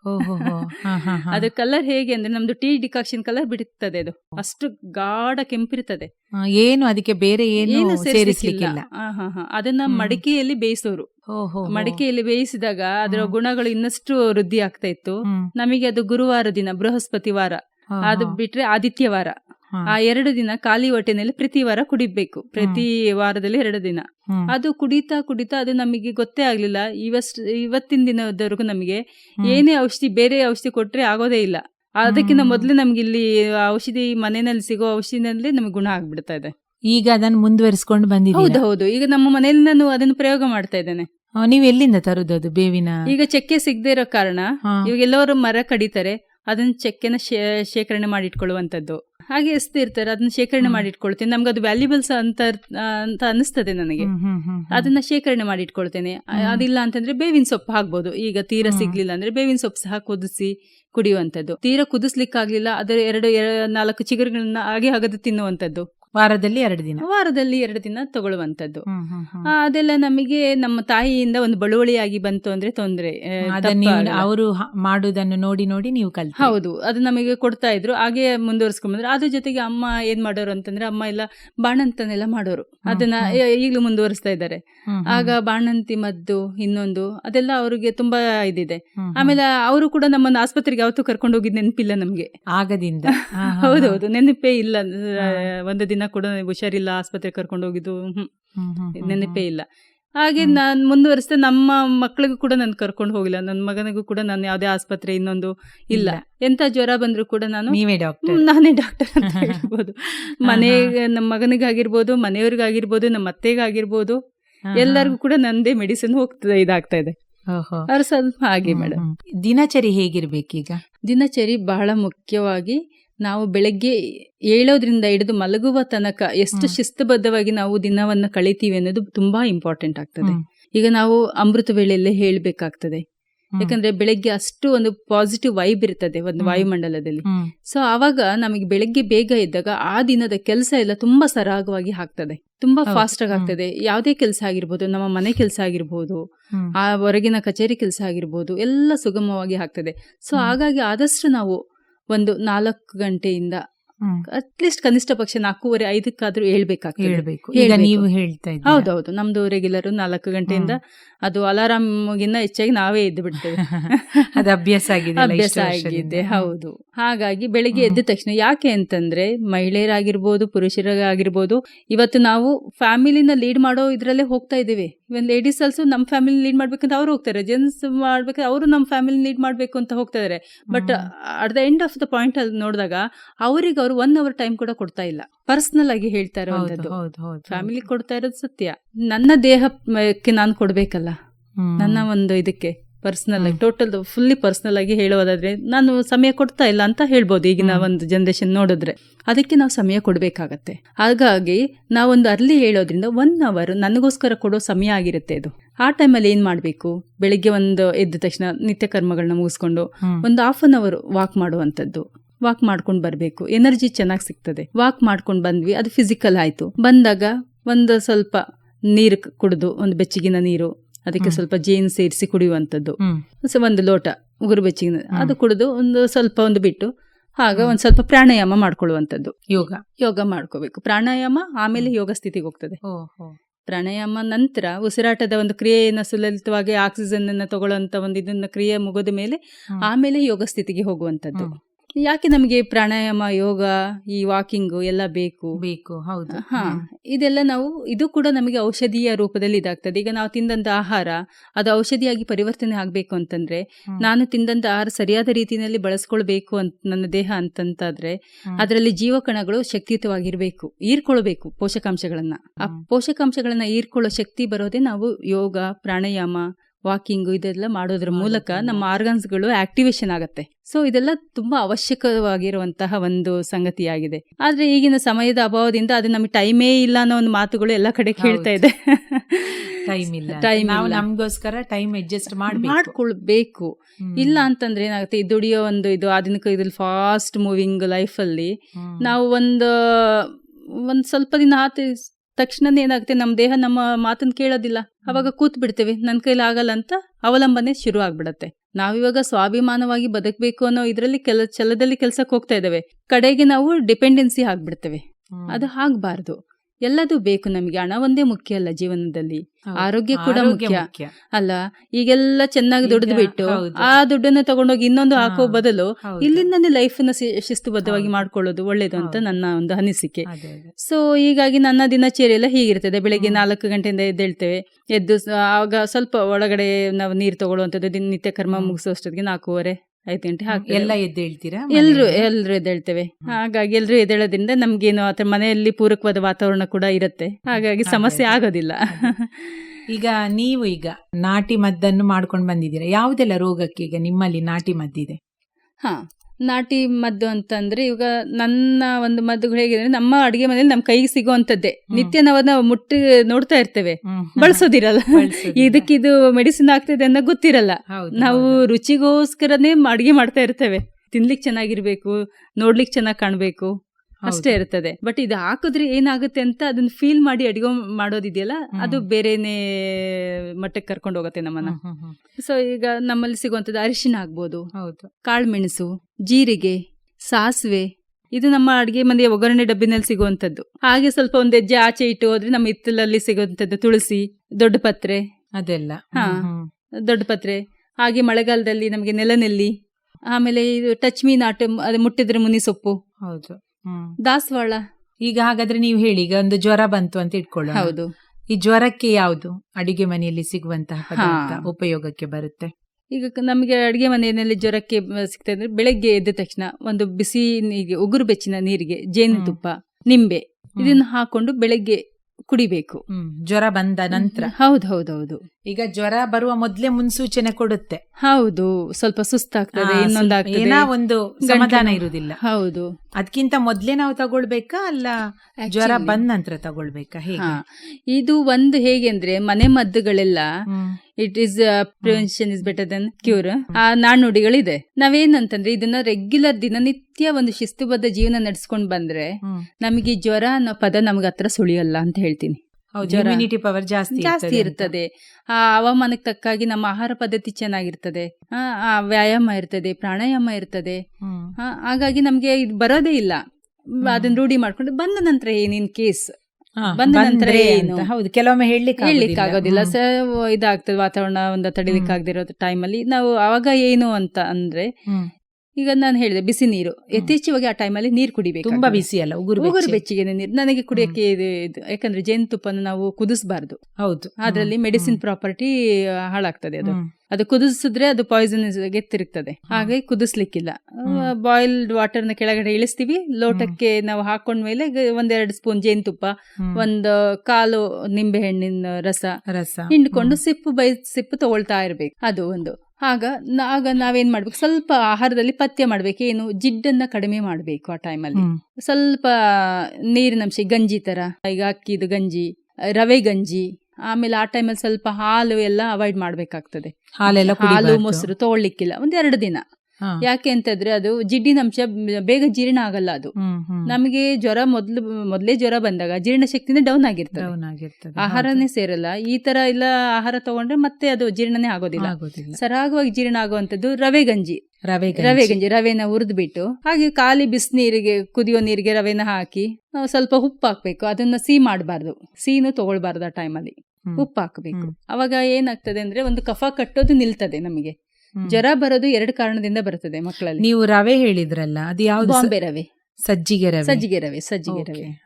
ಅದು ಕಲರ್ ಹೇಗೆ ಅಂದ್ರೆ ನಮ್ದು ಟೀ ಡಿಕಾಕ್ಷನ್ ಕಲರ್ ಬಿಡುತ್ತದೆ ಅದು. ಅಷ್ಟು ಗಾಢ ಕೆಂಪಿರ್ತದೆ. ಏನು ಅದಕ್ಕೆ ಬೇರೆ ಏನು ಸೇರಿಸಲಿಕ್ಕಿಲ್ಲ. ಆ, ಹಾ, ಹಾ. ಅದನ್ನ. ಮಡಿಕೆಯಲ್ಲಿ ಬೇಯಿಸೋರು. ಮಡಿಕೆಯಲ್ಲಿ ಬೇಯಿಸಿದಾಗ ಅದರ ಗುಣಗಳು ಇನ್ನಷ್ಟು ವೃದ್ಧಿ ಆಗ್ತಾ ಇತ್ತು. ನಮಗೆ ಅದು ಗುರುವಾರ ದಿನ ಬೃಹಸ್ಪತಿ ವಾರ. ಅದು ಬಿಟ್ರೆ ಆದಿತ್ಯವಾರ. ಆ ಎರಡು ದಿನ ಖಾಲಿ ಹೊಟ್ಟೆನಲ್ಲಿ ಪ್ರತಿ ವಾರ ಕುಡಿಬೇಕು. ಪ್ರತಿ ವಾರದಲ್ಲಿ ಎರಡು ದಿನ. ಅದು ಕುಡಿತಾ ಕುಡಿತಾ ಅದು ನಮಗೆ ಗೊತ್ತೇ ಆಗ್ಲಿಲ್ಲ. ಇವಷ್ಟು ಇವತ್ತಿನ ದಿನದವರೆಗೂ ನಮಗೆ ಏನೇ ಔಷಧಿ ಬೇರೆ ಔಷಧಿ ಕೊಟ್ರೆ ಆಗೋದೇ ಇಲ್ಲ. ಅದಕ್ಕಿಂತ. ಮೊದಲು ನಮ್ಗೆ ಇಲ್ಲಿ ಔಷಧಿ ಮನೆಯಲ್ಲಿ ಸಿಗೋ ಔಷಧಿನಲ್ಲಿ ನಮಗೆ ಗುಣ ಆಗ್ಬಿಡ್ತಾ ಇದೆ. ಈಗ ಅದನ್ನು ಮುಂದುವರಿಸಿಕೊಂಡು ಹೌದು ಹೌದು. ಈಗ ನಮ್ಮ ಮನೆಯಲ್ಲಿ ನಾನು ಅದನ್ನು ಪ್ರಯೋಗ ಮಾಡ್ತಾ ಇದ್ದೇನೆ. ನೀವು ಎಲ್ಲಿಂದ ತರುದು ಅದು ಬೇವಿನ? ಈಗ ಚಕ್ಕೆ ಸಿಗದೆ ಇರೋ ಕಾರಣ ಹಾ. ಇವಾಗ ಎಲ್ಲರೂ ಮರ ಕಡಿತಾರೆ ಅದನ್ನ ಚೆಕ್ಕೆನ ಶೇ- ಶೇಖರಣೆ ಮಾಡಿ ಇಟ್ಕೊಳ್ಳುವಂತದ್ದು ಹಾಗೆ ಎಸ್ತಿರ್ತಾರೆ ಅದನ್ನ ಶೇಖರಣೆ ಹ್ಮ್. ಮಾಡಿ ಇಟ್ಕೊಳ್ತೇನೆ. ನಮ್ಗೆ ಅದು ವ್ಯಾಲ್ಯೂಬಲ್ಸ್ ಅಂತ ಅಂತ ಅನಿಸ್ತದೆ ನನಗೆ. ಹ್ಮ್, ಹ್ಮ್, ಹ್ಮ್, ಹ್ಮ್. ಅದನ್ನ ಶೇಖರಣೆ ಮಾಡಿ ಇಟ್ಕೊಳ್ತೇನೆ. ಅ- ಹ್ಮ್. ಅದಿಲ್ಲ ಅಂತಂದ್ರೆ ಬೇವಿನ ಸೊಪ್ಪು ಹಾಕ್ಬೋದು. ಈಗ ತೀರಾ ಹ್ಮ್. ಸಿಗ್ಲಿಲ್ಲ ಅಂದ್ರೆ ಬೇವಿನ ಸೊಪ್ಪು ಸಹ ಕುದಿಸಿ ಕುಡಿಯುವಂಥದ್ದು. ತೀರಾ ಕುದಿಸ್ಲಿಕ್ಕಾಗ್ಲಿಲ್ಲ ಅದರ ಎರಡು ಎರ- ನಾಲ್ಕು ಚಿಗುರುಗಳನ್ನ ಹಾಗೆ ಅಗದು ತಿನ್ನುವಂಥದ್ದು. ವಾರದಲ್ಲಿ ಎರಡು ದಿನ. ವಾರದಲ್ಲಿ ಎರಡು ದಿನ. ಆ, ಅದೆಲ್ಲ ನಮಗೆ ನಮ್ಮ ತಾಯಿಯಿಂದ ಒಂದು ಬಳುವಳಿಯಾಗಿ ಬಂತು ಅಂದ್ರೆ ತೊಂದ್ರೆ ಅವರು ಮಾಡುದನ್ನು ಮಾಡುವುದನ್ನು ನೋಡಿ ನೋಡಿ ನೀವು ಕಲ್ತು ಹೌದು ಅದು ನಮಗೆ ಕೊಡ್ತಾ ಇದ್ರು. ಹಾಗೆ ಮುಂದುವರ್ಸ್ಕೊಂಡ್ಬಂದ್ರೆ ಅದ್ರ ಜೊತೆಗೆ ಅಮ್ಮ ಏನ್ ಮಾಡೋರು ಅಂತಂದ್ರೆ ಅಮ್ಮ ಎಲ್ಲ ಬಾಣಂತನೆಲ್ಲ ಮಾಡೋರು. ಅದನ್ನ ಈಗಲೂ ಮುಂದುವರಿಸ್ತಾ ಇದ್ದಾರೆ. ಆಗ ಬಾಣಂತಿ ಮದ್ದು ಇನ್ನೊಂದು ಅದೆಲ್ಲ ಅವ್ರಿಗೆ ತುಂಬಾ ಇದಿದೆ. ಆಮೇಲೆ ಅವರು ಕೂಡ ನಮ್ಮನ್ನು ಆಸ್ಪತ್ರೆಗೆ ಯಾವತ್ತೂ ಕರ್ಕೊಂಡು ಹೋಗಿದ್ ನೆನಪಿಲ್ಲ ನಮ್ಗೆ. ಆಗದಿಂದ. ಹೌದೌದು ನೆನಪೇ ಇಲ್ಲ ಒಂದು ದಿನ ಕೂಡ ಹುಷಾರಿಲ್ಲ ಆಸ್ಪತ್ರೆ ಕರ್ಕೊಂಡು ಹೋಗಿದ್ದು ನೆನಪೇ ಇಲ್ಲ. ಹಾಗೆ. ನಾನು ಮುಂದುವರಿಸ್ತಾ ನಮ್ಮ ಮಕ್ಳಿಗೂ ಕೂಡ ನಾನು ಕರ್ಕೊಂಡು ಹೋಗಿಲ್ಲ. ನನ್ನ ಮಗನಿಗೂ ಕೂಡ ನಾನು ಯಾವುದೇ ಆಸ್ಪತ್ರೆ ಇನ್ನೊಂದು ಇಲ್ಲ. ಎಂತ ಜ್ವರ ಬಂದ್ರು ಕೂಡ ನಾನು ನೀವೇ ಡಾಕ್ಟರ್ ನಾನೇ ಡಾಕ್ಟರ್ ಅಂತ ಹೇಳ್ಬೋದು. ಮನೆ ನಮ್ಮ ಮಗನಿಗಾಗಿರ್ಬೋದು ಮನೆಯವ್ರಿಗಾಗಿರ್ಬೋದು ನಮ್ಮ ಅತ್ತೆಗಾಗಿರ್ಬೋದು ಎಲ್ಲರಿಗೂ ಕೂಡ ನಂದೇ ಮೆಡಿಸಿನ್ ಹೋಗ್ತದೆ ಇದಾಗ್ತಾ ಇದೆ. ಅವ್ರು ಸ್ವಲ್ಪ ಹಾಗೆ ಮೇಡಮ್. ದಿನಚರಿ ಹೇಗಿರ್ಬೇಕೀಗ? ದಿನಚರಿ ಬಹಳ ಮುಖ್ಯವಾಗಿ ನಾವು ಬೆಳಗ್ಗೆ ಏಳೋದ್ರಿಂದ ಹಿಡಿದು ಮಲಗುವ ತನಕ ಎಷ್ಟು. ಶಿಸ್ತುಬದ್ಧವಾಗಿ ನಾವು ದಿನವನ್ನು ಕಳಿತೀವಿ ಅನ್ನೋದು ತುಂಬಾ ಇಂಪಾರ್ಟೆಂಟ್ ಆಗ್ತದೆ. ಈಗ ನಾವು ಅಮೃತ ವೇಳೆಯಲ್ಲೇ ಹೇಳ್ಬೇಕಾಗ್ತದೆ. ಯಾಕಂದ್ರೆ ಬೆಳಗ್ಗೆ ಅಷ್ಟು ಒಂದು ಪಾಸಿಟಿವ್ ವೈಬ್ ಇರ್ತದೆ ಒಂದು ವಾಯುಮಂಡಲದಲ್ಲಿ. ಸೊ ಆವಾಗ ನಮಗೆ ಬೆಳಗ್ಗೆ ಬೇಗ ಇದ್ದಾಗ ಆ ದಿನದ ಕೆಲಸ ಎಲ್ಲ ತುಂಬಾ ಸರಾಗವಾಗಿ ಆಗ್ತದೆ. ತುಂಬಾ ಫಾಸ್ಟ್ ಆಗಿ. ಆಗ್ತದೆ. ಯಾವುದೇ ಕೆಲಸ ಆಗಿರ್ಬೋದು ನಮ್ಮ ಮನೆ ಕೆಲಸ ಆಗಿರ್ಬೋದು ಆ ಹೊರಗಿನ ಕಚೇರಿ ಕೆಲಸ ಆಗಿರ್ಬೋದು ಎಲ್ಲ ಸುಗಮವಾಗಿ ಆಗ್ತದೆ. ಸೊ ಹಾಗಾಗಿ ಆದಷ್ಟು ನಾವು ಒಂದು ನಾಲ್ಕು ಗಂಟೆಯಿಂದ. ಅಟ್ಲೀಸ್ಟ್ ಕನಿಷ್ಠ ಪಕ್ಷ ನಾಲ್ಕೂವರೆ ಐದಕ್ಕಾದ್ರೂ ಹೇಳ್ಬೇಕಾಗ್ತದೆ. ಹೇಳ್ಬೇಕು. ಈಗ ನೀವು ಹೇಳ್ತಾ ಇದ್ದೀರಾ. ಹೌದೌದು. ನಮ್ದು ರೆಗ್ಯುಲರ್ ನಾಲ್ಕು ಗಂಟೆಯಿಂದ ಅದು ಅಲಾರಾಮ್ಗಿನ್ನ ಹೆಚ್ಚಾಗಿ ನಾವೇ ಎದ್ದು ಬಿಡ್ತೇವೆ. ಅದು ಅಭ್ಯಾಸ ಆಗಿದೆ ಅಭ್ಯಾಸ ಆಗಿದೆ. ಹೌದು. ಹಾಗಾಗಿ ಬೆಳಿಗ್ಗೆ ಎದ್ದ ತಕ್ಷಣ ಯಾಕೆ ಅಂತಂದ್ರೆ ಮಹಿಳೆಯರಾಗಿರ್ಬೋದು ಪುರುಷರಾಗಿರ್ಬೋದು ಇವತ್ತು ನಾವು ಫ್ಯಾಮಿಲಿನ ಲೀಡ್ ಮಾಡೋ ಇದ್ರಲ್ಲೇ ಹೋಗ್ತಾ ಇದ್ದೀವಿ. ಇವನ್ ಲೇಡೀಸ್ ಅಲ್ಸು ನಮ್ಮ ಫ್ಯಾಮಿಲಿ ಲೀಡ್ ಮಾಡ್ಬೇಕಂತ ಅವ್ರು ಹೋಗ್ತಾರೆ. ಜೆಂಟ್ಸ್ ಮಾಡ್ಬೇಕಾದ್ರೆ ಅವರು ನಮ್ಮ ಫ್ಯಾಮಿಲಿ ಲೀಡ್ ಮಾಡ್ಬೇಕು ಅಂತ ಹೋಗ್ತಾ ಇದಾರೆ. But at the end of the point ಅಲ್ಲಿ ನೋಡಿದಾಗ ಅವರಿಗೆ ಅವರು ಒನ್ ಅವರ್ ಟೈಮ್ ಕೂಡ ಕೊಡ್ತಾ ಇಲ್ಲ. ಪರ್ಸನಲ್ ಆಗಿ ಹೇಳ್ತಾ ಇರೋದು ಫ್ಯಾಮಿಲಿ ಕೊಡ್ತಾ ಇರೋದು ಸತ್ಯ. ನನ್ನ ದೇಹಕ್ಕೆ ನಾನು ಕೊಡ್ಬೇಕಲ್ಲ? ನನ್ನ ಒಂದು ಇದಕ್ಕೆ ಪರ್ಸನಲ್ ಆಗಿ ಟೋಟಲ್ ಫುಲ್ಲಿ ಪರ್ಸನಲ್ ಆಗಿ ಹೇಳೋದಾದ್ರೆ ನಾನು ಸಮಯ ಕೊಡ್ತಾ ಇಲ್ಲ ಅಂತ ಹೇಳ್ಬೋದು ಈಗಿನ. ಒಂದು ಜನರೇಷನ್ ನೋಡಿದ್ರೆ. ಅದಕ್ಕೆ ನಾವು ಸಮಯ ಕೊಡಬೇಕಾಗತ್ತೆ. ಹಾಗಾಗಿ ನಾವೊಂದು ಅರ್ಲಿ ಹೇಳೋದ್ರಿಂದ ಒನ್ ಅವರ್ ನನಗೋಸ್ಕರ ಕೊಡೋ ಸಮಯ ಆಗಿರುತ್ತೆ ಅದು. ಆ ಟೈಮಲ್ಲಿ ಏನು ಮಾಡಬೇಕು? ಬೆಳಿಗ್ಗೆ ಒಂದು ಎದ್ದ ತಕ್ಷಣ ನಿತ್ಯ ಕರ್ಮಗಳನ್ನ ಮುಗಿಸ್ಕೊಂಡು ಒಂದು ಹಾಫ್ ಅನ್ ಅವರ್ ವಾಕ್ ಮಾಡುವಂಥದ್ದು. ವಾಕ್ ಮಾಡ್ಕೊಂಡು ಬರಬೇಕು. ಎನರ್ಜಿ ಚೆನ್ನಾಗಿ ಸಿಗ್ತದೆ. ವಾಕ್ ಮಾಡ್ಕೊಂಡು ಬಂದ್ವಿ. ಅದು ಫಿಸಿಕಲ್ ಆಯಿತು. ಬಂದಾಗ ಒಂದು ಸ್ವಲ್ಪ ನೀರು ಕುಡಿದು ಒಂದು ಬೆಚ್ಚಗಿನ ನೀರು ಅದಕ್ಕೆ ಸ್ವಲ್ಪ ಜೇನು ಸೇರಿಸಿ ಕುಡಿಯುವಂಥದ್ದು. ಒಂದು ಲೋಟ ಉಗುರು ಬೆಚ್ಚಗಿನ ಅದು ಕುಡಿದು ಒಂದು ಸ್ವಲ್ಪ ಒಂದು ಬಿಟ್ಟು ಆಗ. ಒಂದು ಸ್ವಲ್ಪ ಪ್ರಾಣಾಯಾಮ ಮಾಡ್ಕೊಳ್ಳುವಂಥದ್ದು. ಯೋಗ. ಯೋಗ ಮಾಡ್ಕೋಬೇಕು. ಪ್ರಾಣಾಯಾಮ ಆಮೇಲೆ ಯೋಗ ಸ್ಥಿತಿಗೆ ಹೋಗ್ತದೆ. ಪ್ರಾಣಾಯಾಮ ನಂತರ ಉಸಿರಾಟದ ಒಂದು ಕ್ರಿಯೆಯನ್ನು ಸುಲಲಿತವಾಗಿ ಆಕ್ಸಿಜನ್ ಅನ್ನು ತಗೊಳ್ಳುವಂತ ಒಂದು ಇದನ್ನ ಕ್ರಿಯೆ ಮುಗಿದ ಮೇಲೆ ಆಮೇಲೆ ಯೋಗ ಸ್ಥಿತಿಗೆ ಹೋಗುವಂಥದ್ದು. ಯಾಕೆ ನಮಗೆ ಪ್ರಾಣಾಯಾಮ ಯೋಗ ಈ ವಾಕಿಂಗ್ ಎಲ್ಲ ಬೇಕು? ಬೇಕು ಹೌದು. ಹಾ ಇದೆಲ್ಲ ನಾವು ಇದು ಕೂಡ ನಮಗೆ ಔಷಧೀಯ ರೂಪದಲ್ಲಿ ಇದಾಗ್ತದೆ. ಈಗ ನಾವು ತಿಂದಂತ ಆಹಾರ ಅದು ಔಷಧಿಯಾಗಿ ಪರಿವರ್ತನೆ ಆಗಬೇಕು ಅಂತಂದ್ರೆ ನಾನು ತಿಂದಂತ ಆಹಾರ ಸರಿಯಾದ ರೀತಿಯಲ್ಲಿ ಬಳಸ್ಕೊಳ್ಬೇಕು ಅಂತ ನನ್ನ ದೇಹ ಅಂತಂತಾದ್ರೆ. ಅದರಲ್ಲಿ ಜೀವಕಣಗಳು ಶಕ್ತಿಯುತವಾಗಿರ್ಬೇಕು ಈರ್ಕೊಳ್ಬೇಕು ಪೋಷಕಾಂಶಗಳನ್ನ. ಆ. ಪೋಷಕಾಂಶಗಳನ್ನ ಈರ್ಕೊಳ್ಳೋ ಶಕ್ತಿ ಬರೋದೇ ನಾವು ಯೋಗ ಪ್ರಾಣಾಯಾಮ ವಾಕಿಂಗು ಇದೆಲ್ಲ ಮಾಡೋದ್ರ ಮೂಲಕ. ನಮ್ಮ ಆರ್ಗನ್ಸ್ಗಳು ಆಕ್ಟಿವೇಶನ್ ಆಗತ್ತೆ ಸೊ ಇದೆಲ್ಲ ತುಂಬಾ ಅವಶ್ಯಕವಾಗಿರುವಂತಹ ಒಂದು ಸಂಗತಿಯಾಗಿದೆ ಆದ್ರೆ ಈಗಿನ ಸಮಯದ ಅಭಾವದಿಂದ ಅದು ನಮಗೆ ಟೈಮೇ ಇಲ್ಲ ಅನ್ನೋ ಒಂದು ಮಾತುಗಳು ಎಲ್ಲ ಕಡೆ ಕೇಳ್ತಾ ಇದೆ ಟೈಮ್ ಇಲ್ಲ. ನಾವು. ನಮ್ಗೋಸ್ಕರ ಟೈಮ್ ಅಡ್ಜಸ್ಟ್ ಮಾಡಿ ಮಾಡ್ಕೊಳ್ಬೇಕು. ಇಲ್ಲ ಅಂತಂದ್ರೆ ಏನಾಗುತ್ತೆ ಈ ದುಡಿಯೋ ಒಂದು ಇದು ಆಧುನಿಕ ಇದ್ರಲ್ಲಿ ಫಾಸ್ಟ್ ಮೂವಿಂಗ್ ಲೈಫಲ್ಲಿ ಅಲ್ಲಿ ನಾವು ಒಂದು ಒಂದ್ ಸ್ವಲ್ಪ ದಿನ ಆತ ತಕ್ಷಣನೇ ಏನಾಗುತ್ತೆ? ನಮ್ಮ ದೇಹ ನಮ್ಮ ಮಾತನ್ನ ಕೇಳೋದಿಲ್ಲ. ಅವಾಗ ಕೂತ್ ಬಿಡ್ತೇವೆ. ನನ್ನ ಕೈಲಿ ಆಗಲ್ಲ ಅಂತ ಅವಲಂಬನೆ ಶುರು ಆಗ್ಬಿಡತ್ತೆ. ನಾವಿವಾಗ ಸ್ವಾಭಿಮಾನವಾಗಿ ಬದುಕಬೇಕು ಅನ್ನೋ ಇದರಲ್ಲಿ ಕೆಲ ಛಲದಲ್ಲಿ ಕೆಲಸಕ್ಕೆ ಹೋಗ್ತಾ ಇದ್ದಾವೆ. ಕಡೆಗೆ ನಾವು ಡಿಪೆಂಡೆನ್ಸಿ ಆಗ್ಬಿಡ್ತೇವೆ. ಅದು ಆಗ್ಬಾರ್ದು. ಎಲ್ಲದೂ ಬೇಕು ನಮಗೆ ಹಣ ಒಂದೇ ಮುಖ್ಯ ಅಲ್ಲ ಜೀವನದಲ್ಲಿ ಆರೋಗ್ಯ ಕೂಡ ಮುಖ್ಯ. ಅಲ್ಲ ಈಗೆಲ್ಲ ಚೆನ್ನಾಗಿ ದುಡಿದು ಬಿಟ್ಟು ಆ ದುಡ್ಡನ್ನ ತಗೊಂಡೋಗಿ ಇನ್ನೊಂದು. ಹಾಕೋ ಬದಲು. ಇಲ್ಲಿಂದನೇ ಲೈಫ್ನ ಶಿಸ್ತುಬದ್ಧವಾಗಿ ಮಾಡ್ಕೊಳ್ಳೋದು ಒಳ್ಳೇದು ಅಂತ ನನ್ನ ಒಂದು ಅನಿಸಿಕೆ. ಸೊ ಹೀಗಾಗಿ ನನ್ನ ದಿನಚರಿ ಎಲ್ಲ ಹೀಗಿರ್ತದೆ ಬೆಳಿಗ್ಗೆ. ನಾಲ್ಕು ಗಂಟೆಯಿಂದ ಎದ್ದೇಳ್ತೇವೆ ಎದ್ದು ಆಗ ಸ್ವಲ್ಪ ಒಳಗಡೆ ನಾವು ನೀರು ತಗೊಳ್ಳುವಂಥದ್ದು ದಿನ ನಿತ್ಯ ಕರ್ಮ. ಮುಗಿಸೋಷ್ಟೊತ್ತಿಗೆ ನಾಲ್ಕೂವರೆ ಐದು ಗಂಟೆ ಹಾಕ್ತೇವೆ ಎಲ್ಲ ಎದ್ದೇಳ್ತೀರಾ ಎಲ್ಲರೂ ಎಲ್ಲರೂ ಎಲ್ರು ಎದ್ದೇಳ್ತೇವೆ. ಹಾಗಾಗಿ ಎಲ್ರು ಎದ್ದೇಳೋದ್ರಿಂದ ನಮ್ಗೇನು ಅಥವಾ ಮನೆಯಲ್ಲಿ ಪೂರಕವಾದ ವಾತಾವರಣ ಕೂಡ ಇರುತ್ತೆ. ಹಾಗಾಗಿ. ಸಮಸ್ಯೆ ಆಗೋದಿಲ್ಲ. ಈಗ ನೀವು ಈಗ ನಾಟಿ ಮದ್ದನ್ನು ಮಾಡ್ಕೊಂಡು ಬಂದಿದ್ದೀರಾ? ಯಾವುದೆಲ್ಲ ರೋಗಕ್ಕೆ ಈಗ ನಿಮ್ಮಲ್ಲಿ ನಾಟಿ ಮದ್ದಿದೆ? ಹಾ ನಾಟಿ ಮದ್ದು ಅಂತಂದ್ರೆ ಇವಾಗ ನನ್ನ ಒಂದು ಮದ್ದುಗಳು ಹೇಗಿದೆ ನಮ್ಮ ಅಡಿಗೆ ಮನೇಲಿ ನಮ್ಮ ಕೈಗೆ ಸಿಗುವಂತದ್ದೇ ಹ್ಮ್. ನಿತ್ಯ ನಾವು ಅದನ್ನ ಮುಟ್ಟಿ ನೋಡ್ತಾ ಇರ್ತೇವೆ. ಬಳಸೋದಿರಲ್ಲ. ಇದಕ್ಕಿದು ಮೆಡಿಸಿನ್ ಆಗ್ತದೆ ಅನ್ನೋ ಗೊತ್ತಿರಲ್ಲ. ನಾವು ರುಚಿಗೋಸ್ಕರನೇ ಅಡಿಗೆ ಮಾಡ್ತಾ ಇರ್ತೇವೆ. ತಿನ್ಲಿಕ್ಕೆ ಚೆನ್ನಾಗಿರ್ಬೇಕು ನೋಡ್ಲಿಕ್ಕೆ ಚೆನ್ನಾಗಿ ಕಾಣ್ಬೇಕು. ಅಷ್ಟೇ. ಇರ್ತದೆ. ಬಟ್ ಇದು ಹಾಕಿದ್ರೆ ಏನಾಗುತ್ತೆ ಅಂತ ಅದನ್ನ ಫೀಲ್ ಮಾಡಿ ಅಡಿಗೆ ಮಾಡೋದಿದೆಯಲ್ಲ ಅದು ಬೇರೆನೆ ಮಟ್ಟಕ್ಕೆ ಕರ್ಕೊಂಡು ಹೋಗುತ್ತೆ ನಮ್ಮನ್ನ. ಸೊ ಈಗ ನಮ್ಮಲ್ಲಿ ಸಿಗುವಂತದ್ದು ಅರಿಶಿನ ಆಗ್ಬೋದು ಹೌದು. ಕಾಳುಮೆಣಸು ಜೀರಿಗೆ ಸಾಸಿವೆ ಇದು ನಮ್ಮ ಅಡಿಗೆ ಮನೆಯ ಒಗ್ಗರಣೆ ಡಬ್ಬಿನಲ್ಲಿ ಸಿಗುವಂತದ್ದು ಹಾಗೆ ಸ್ವಲ್ಪ ಒಂದು ಹೆಜ್ಜೆ ಆಚೆ ಇಟ್ಟು ಹೋದ್ರೆ ನಮ್ಮ ಹಿತ್ತಲಲ್ಲಿ ಸಿಗುವಂತದ್ದು ತುಳಸಿ ದೊಡ್ಡ ಪತ್ರೆ. ಅದೆಲ್ಲ. ಹಾ. ದೊಡ್ಡ ಪತ್ರೆ. ಹಾಗೆ ಮಳೆಗಾಲದಲ್ಲಿ ನಮಗೆ ನೆಲನೆಲ್ಲಿ ಆಮೇಲೆ ಇದು ಟಚ್ ಮೀನ್ ಆಟ ಅದು ಮುಟ್ಟಿದ್ರೆ ಮುನಿ ಸೊಪ್ಪು ಹೌದು. ದಾಸವಾಳ. ಈಗ ಹಾಗಾದ್ರೆ ನೀವು ಹೇಳಿ ಈಗ ಒಂದು ಜ್ವರ ಬಂತು ಅಂತ ಇಟ್ಕೊಳ್ಳೋಣ. ಹೌದು. ಈ ಜ್ವರಕ್ಕೆ ಯಾವುದು? ಅಡಿಗೆ ಮನೆಯಲ್ಲಿ ಸಿಗುವಂತಹ ಪದಾರ್ಥ ಉಪಯೋಗಕ್ಕೆ ಬರುತ್ತೆ? ಈಗ ನಮಗೆ ಅಡಿಗೆ ಮನೆಯಲ್ಲಿ ಜ್ವರಕ್ಕೆ ಸಿಗ್ತದೆ ಅಂದ್ರೆ ಬೆಳಗ್ಗೆ ಎದ್ದ ತಕ್ಷಣ ಒಂದು ಬಿಸಿ ನೀರಿಗೆ ಉಗುರು ಬೆಚ್ಚಿನ ನೀರಿಗೆ ಜೇನುತುಪ್ಪ ನಿಂಬೆ ಇದನ್ನು ಹಾಕೊಂಡು ಬೆಳಗ್ಗೆ ಕುಡಿಬೇಕು. ಜ್ವರ ಬಂದ ನಂತರ? ಹೌದು ಹೌದು ಹೌದು. ಈಗ ಜ್ವರ ಬರುವ ಮೊದ್ಲೇ ಮುನ್ಸೂಚನೆ ಕೊಡುತ್ತೆ ಹೌದು ಸ್ವಲ್ಪ ಸುಸ್ತಾಗ್ತದೆ ಏನೋ ಒಂದು ಸಮಾಧಾನ. ಇರುವುದಿಲ್ಲ ಹೌದು ಅದಕ್ಕಿಂತ ಮೊದ್ಲೇ ನಾವು ತಗೊಳ್ಬೇಕಾ ಅಲ್ಲ ಜ್ವರ ಬಂದ ನಂತರ ತಗೊಳ್ಬೇಕಾ ಹೇಗೆ ಇದು ಒಂದು ಹೇಗೆ ಅಂದ್ರೆ ಮನೆ ಮದ್ದುಗಳೆಲ್ಲ. It is prevention is better than cure ಆ ನಾಣ್ಣುಡಿಗಳಿದೆ ನಾವೇನಂತಂದ್ರೆ ಇದನ್ನ ರೆಗ್ಯುಲರ್ ದಿನನಿತ್ಯ ಒಂದು ಶಿಸ್ತುಬದ್ಧ ಜೀವನ ನಡೆಸ್ಕೊಂಡ್ ಬಂದ್ರೆ. ನಮಗೆ ಜ್ವರ ಅನ್ನೋ ಪದ ನಮ್ಗೆ ಹತ್ರ ಸುಳಿಯಲ್ಲ ಅಂತ ಹೇಳ್ತೀನಿ. ಇಮ್ಯುನಿಟಿ ಪವರ್ ಜಾಸ್ತಿ ಜಾಸ್ತಿ ಇರ್ತದೆ. ಆ ಹವಾಮಾನಕ್ಕೆ ತಕ್ಕಾಗಿ ನಮ್ಮ ಆಹಾರ ಪದ್ಧತಿ ಚೆನ್ನಾಗಿರ್ತದೆ. ವ್ಯಾಯಾಮ ಇರ್ತದೆ ಪ್ರಾಣಾಯಾಮ ಇರ್ತದೆ. ಹಾಗಾಗಿ ನಮ್ಗೆ ಇದು ಬರೋದೇ ಇಲ್ಲ. ಅದನ್ನ ರೂಢಿ ಮಾಡ್ಕೊಂಡು ಬಂದ ನಂತರ ಏನಿನ್ ಕೇಸ್? ಬಂದ ನಂತರ ಏನು? ಹೌದು ಕೆಲವೊಮ್ಮೆ ಹೇಳಲಿಕ್ಕೆ ಹೇಳಲಿಕ್ಕೆ ಆಗೋದಿಲ್ಲ ಸ ಇದಾಗ್ತದೆ ವಾತಾವರಣ ಒಂದು ತಡಿಲಿಕ್ಕೆ ಆಗದಿರೋ ಟೈಮಲ್ಲಿ ನಾವು ಅವಾಗ ಏನು ಅಂತ ಅಂದ್ರೆ ಈಗ ನಾನು ಹೇಳಿದೆ ಬಿಸಿ ನೀರು. ಯಥೇಚ್ಛವಾಗಿ ಆ ಟೈಮಲ್ಲಿ ನೀರು ಕುಡಿಬೇಕು ತುಂಬಾ ಬಿಸಿ ಅಲ್ಲ ಉಗುರು ಉಗುರು ಬೆಚ್ಚಗೆ. ನೀರು. ನನಗೆ ಕುಡಿಯಕ್ಕೆ ಯಾಕಂದ್ರೆ ಜೇನುತುಪ್ಪನ ನಾವು ಕುದಿಸಬಾರ್ದು. ಹೌದು. ಅದರಲ್ಲಿ ಮೆಡಿಸಿನ್ ಪ್ರಾಪರ್ಟಿ ಹಾಳಾಗ್ತದೆ ಅದು. ಅದು ಕುದಿಸಿದ್ರೆ ಅದು ಪಾಯ್ಸನ್ಗೆ ತಿರುಗ್ತದೆ ಹಾಗೆ ಕುದಿಸ್ಲಿಕ್ಕಿಲ್ಲ. ಬಾಯ್ಲ್ಡ್ ವಾಟರ್ನ ಕೆಳಗಡೆ ಇಳಿಸ್ತೀವಿ. ಲೋಟಕ್ಕೆ ನಾವು ಹಾಕೊಂಡ ಮೇಲೆ ಒಂದೆರಡು ಸ್ಪೂನ್ ಜೇನುತುಪ್ಪ. ಒಂದು ಕಾಲು ನಿಂಬೆ ಹಣ್ಣಿನ ರಸ ರಸ. ಹಿಂಡ್ಕೊಂಡು ಸಿಪ್ಪು ಬೈ ಸಿಪ್ಪು ತಗೊಳ್ತಾ ಇರ್ಬೇಕು. ಅದು ಒಂದು. ಆಗ ಆಗ ನಾವೇನ್ ಮಾಡ್ಬೇಕು? ಸ್ವಲ್ಪ ಆಹಾರದಲ್ಲಿ ಪಥ್ಯ ಮಾಡಬೇಕು. ಏನು? ಜಿಡ್ಡನ್ನ ಕಡಿಮೆ ಮಾಡ್ಬೇಕು ಆ ಟೈಮಲ್ಲಿ. ಸ್ವಲ್ಪ ನೀರಿನಂಶ ಗಂಜಿ ತರ. ಈಗ ಅಕ್ಕಿದು ಗಂಜಿ ರವೆ ಗಂಜಿ ಆಮೇಲೆ ಆ ಟೈಮಲ್ಲಿ ಸ್ವಲ್ಪ ಹಾಲು ಎಲ್ಲ ಅವಾಯ್ಡ್ ಮಾಡ್ಬೇಕಾಗ್ತದೆ. ಹಾಲು. ಮೊಸರು ತಗೊಳ್ಲಿಕ್ಕಿಲ್ಲ ಒಂದೆರಡು ದಿನ. ಯಾಕೆ ಅಂತಂದ್ರೆ ಅದು ಜಿಡ್ಡಿನ ಅಂಶ ಬೇಗ ಜೀರ್ಣ ಆಗಲ್ಲ ಅದು. ನಮಗೆ ಜ್ವರ ಮೊದ್ಲು ಮೊದಲೇ ಜ್ವರ ಬಂದಾಗ ಜೀರ್ಣ ಶಕ್ತಿನೇ ಡೌನ್ ಆಗಿರ್ತದೆ. ಆಹಾರನೇ ಸೇರಲ್ಲ. ಈ ತರ ಎಲ್ಲ ಆಹಾರ ತಗೊಂಡ್ರೆ ಮತ್ತೆ ಅದು ಜೀರ್ಣನೇ ಆಗೋದಿಲ್ಲ. ಸರಾಗವಾಗಿ ಜೀರ್ಣ ಆಗುವಂತದ್ದು ರವೆ ಗಂಜಿ. ರವೆ ರವೆ ಗಂಜಿ ರವೆನ ಹುರಿದು ಬಿಟ್ಟು ಹಾಗೆ ಖಾಲಿ ಬಿಸಿನೀರಿಗೆ ಕುದಿಯೋ ನೀರಿಗೆ ರವೆನ ಹಾಕಿ ಸ್ವಲ್ಪ ಉಪ್ಪು ಹಾಕ್ಬೇಕು. ಅದನ್ನ ಸಿಹಿ ಮಾಡಬಾರ್ದು. ಸಿಹಿನೂ ತಗೊಳ್ಬಾರ್ದು ಆ ಟೈಮಲ್ಲಿ. ಉಪ್ಪು ಹಾಕಬೇಕು. ಅವಾಗ ಏನಾಗ್ತದೆ ಅಂದ್ರೆ ಒಂದು ಕಫ ಕಟ್ಟೋದು ನಿಲ್ತದೆ ನಮಗೆ. ಜ್ವರ ಬರೋದು ಎರಡು ಕಾರಣದಿಂದ ಬರ್ತದೆ ಮಕ್ಕಳಲ್ಲಿ. ನೀವು ರವೆ ಹೇಳಿದ್ರಲ್ಲ ಅದು ಯಾವ್ದು ಬಾಂಬೆ ರವೆ. ಸಜ್ಜಿಗೆ ರವೆ? ಸಜ್ಜಿಗೆ ರವೆ ಸಜ್ಜಿಗೆ. ರವೆ.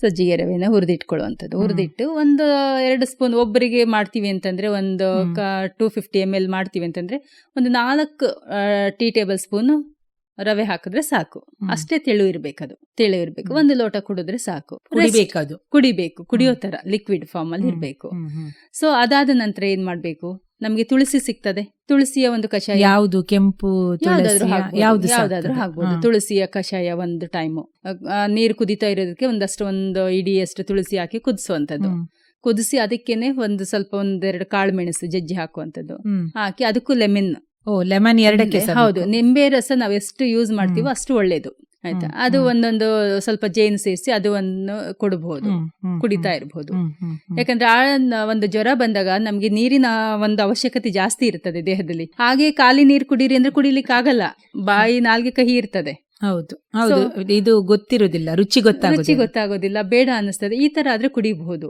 ಸಜ್ಜಿಗೆ ರವೆನ ಹುರಿದಿಟ್ಕೊಳ್ಳುವಂಥದ್ದು. ಹುರಿದಿಟ್ಟು ಒಂದು ಎರಡು ಸ್ಪೂನ್ ಒಬ್ಬರಿಗೆ ಮಾಡ್ತೀವಿ ಅಂತಂದ್ರೆ ಒಂದು. ಟೂ ಫಿಫ್ಟಿ ಎಂ ಎಲ್ ಮಾಡ್ತೀವಿ ಅಂತಂದ್ರೆ ಒಂದು ನಾಲ್ಕು ಟೀ ಟೇಬಲ್ ಸ್ಪೂನ್ ರವೆ ಹಾಕಿದ್ರೆ ಸಾಕು. ಅಷ್ಟೇ ತೆಳು ಇರ್ಬೇಕದು. ತೆಳು ಇರ್ಬೇಕು. ಒಂದು ಲೋಟ ಕುಡಿದ್ರೆ ಸಾಕು. ಕುಡಿಬೇಕು ಕುಡಿಬೇಕು. ಕುಡಿಯೋ ತರ ಲಿಕ್ವಿಡ್ ಫಾರ್ಮ್ ಅಲ್ಲಿ ಇರ್ಬೇಕು. ಸೊ ಅದಾದ ನಂತರ ಏನ್ ಮಾಡ್ಬೇಕು? ನಮ್ಗೆ ತುಳಸಿ ಸಿಗ್ತದೆ. ತುಳಸಿಯ ಒಂದು ಕಷಾಯ. ಯಾವುದು? ಕೆಂಪು ಯಾವ್ದಾದ್ರು. ಯಾವ್ದು ಯಾವ್ದಾದ್ರು? ಹಾಕ್ಬೋದು. ತುಳಸಿಯ ಕಷಾಯ ಒಂದು ಟೈಮು. ನೀರು ಕುದಿತಾ ಇರೋದಕ್ಕೆ ಒಂದಷ್ಟು ಒಂದು ಇಡಿಯಷ್ಟು ತುಳಸಿ ಹಾಕಿ ಕುದಿಸುವಂತದ್ದು. ಕುದಿಸಿ ಅದಕ್ಕೇನೆ ಒಂದು ಸ್ವಲ್ಪ ಒಂದೆರಡು ಕಾಳು ಮೆಣಸು ಜಜ್ಜಿ ಹಾಕುವಂತದ್ದು ಹಾಕಿ ಅದಕ್ಕೂ ಲೆಮನ್. ಓ ಲೆಮನ್ ಎರಡಕ್ಕೆ ಹೌದು. ನಿಂಬೆ ರಸ ನಾವು ಎಷ್ಟು ಯೂಸ್ ಮಾಡ್ತೀವೋ ಅಷ್ಟು ಒಳ್ಳೇದು. ಆಯ್ತಾ? ಅದು ಒಂದೊಂದು ಸ್ವಲ್ಪ ಜೇನು ಸೇರಿಸಿ ಅದು ಒಂದು ಕೊಡಬಹುದು ಕುಡಿತಾ. ಇರಬಹುದು. ಯಾಕಂದ್ರೆ ಆ ಒಂದು ಜ್ವರ ಬಂದಾಗ ನಮ್ಗೆ ನೀರಿನ ಒಂದು ಅವಶ್ಯಕತೆ ಜಾಸ್ತಿ ಇರ್ತದೆ ದೇಹದಲ್ಲಿ. ಹಾಗೆ ಖಾಲಿ ನೀರು ಕುಡೀರಿ ಅಂದ್ರೆ ಕುಡಿಲಿಕ್ಕೆ ಆಗಲ್ಲ. ಬಾಯಿ ನಾಲ್ಗೆ ಕಹಿ ಇರ್ತದೆ. ಹೌದು ಹೌದು. ಇದು ಗೊತ್ತಿರೋದಿಲ್ಲ ರುಚಿ ರುಚಿ ಗೊತ್ತಾಗೋದಿಲ್ಲ ಬೇಡ ಅನಿಸ್ತದೆ ಈ ತರ ಆದ್ರೆ ಕುಡಿಬಹುದು.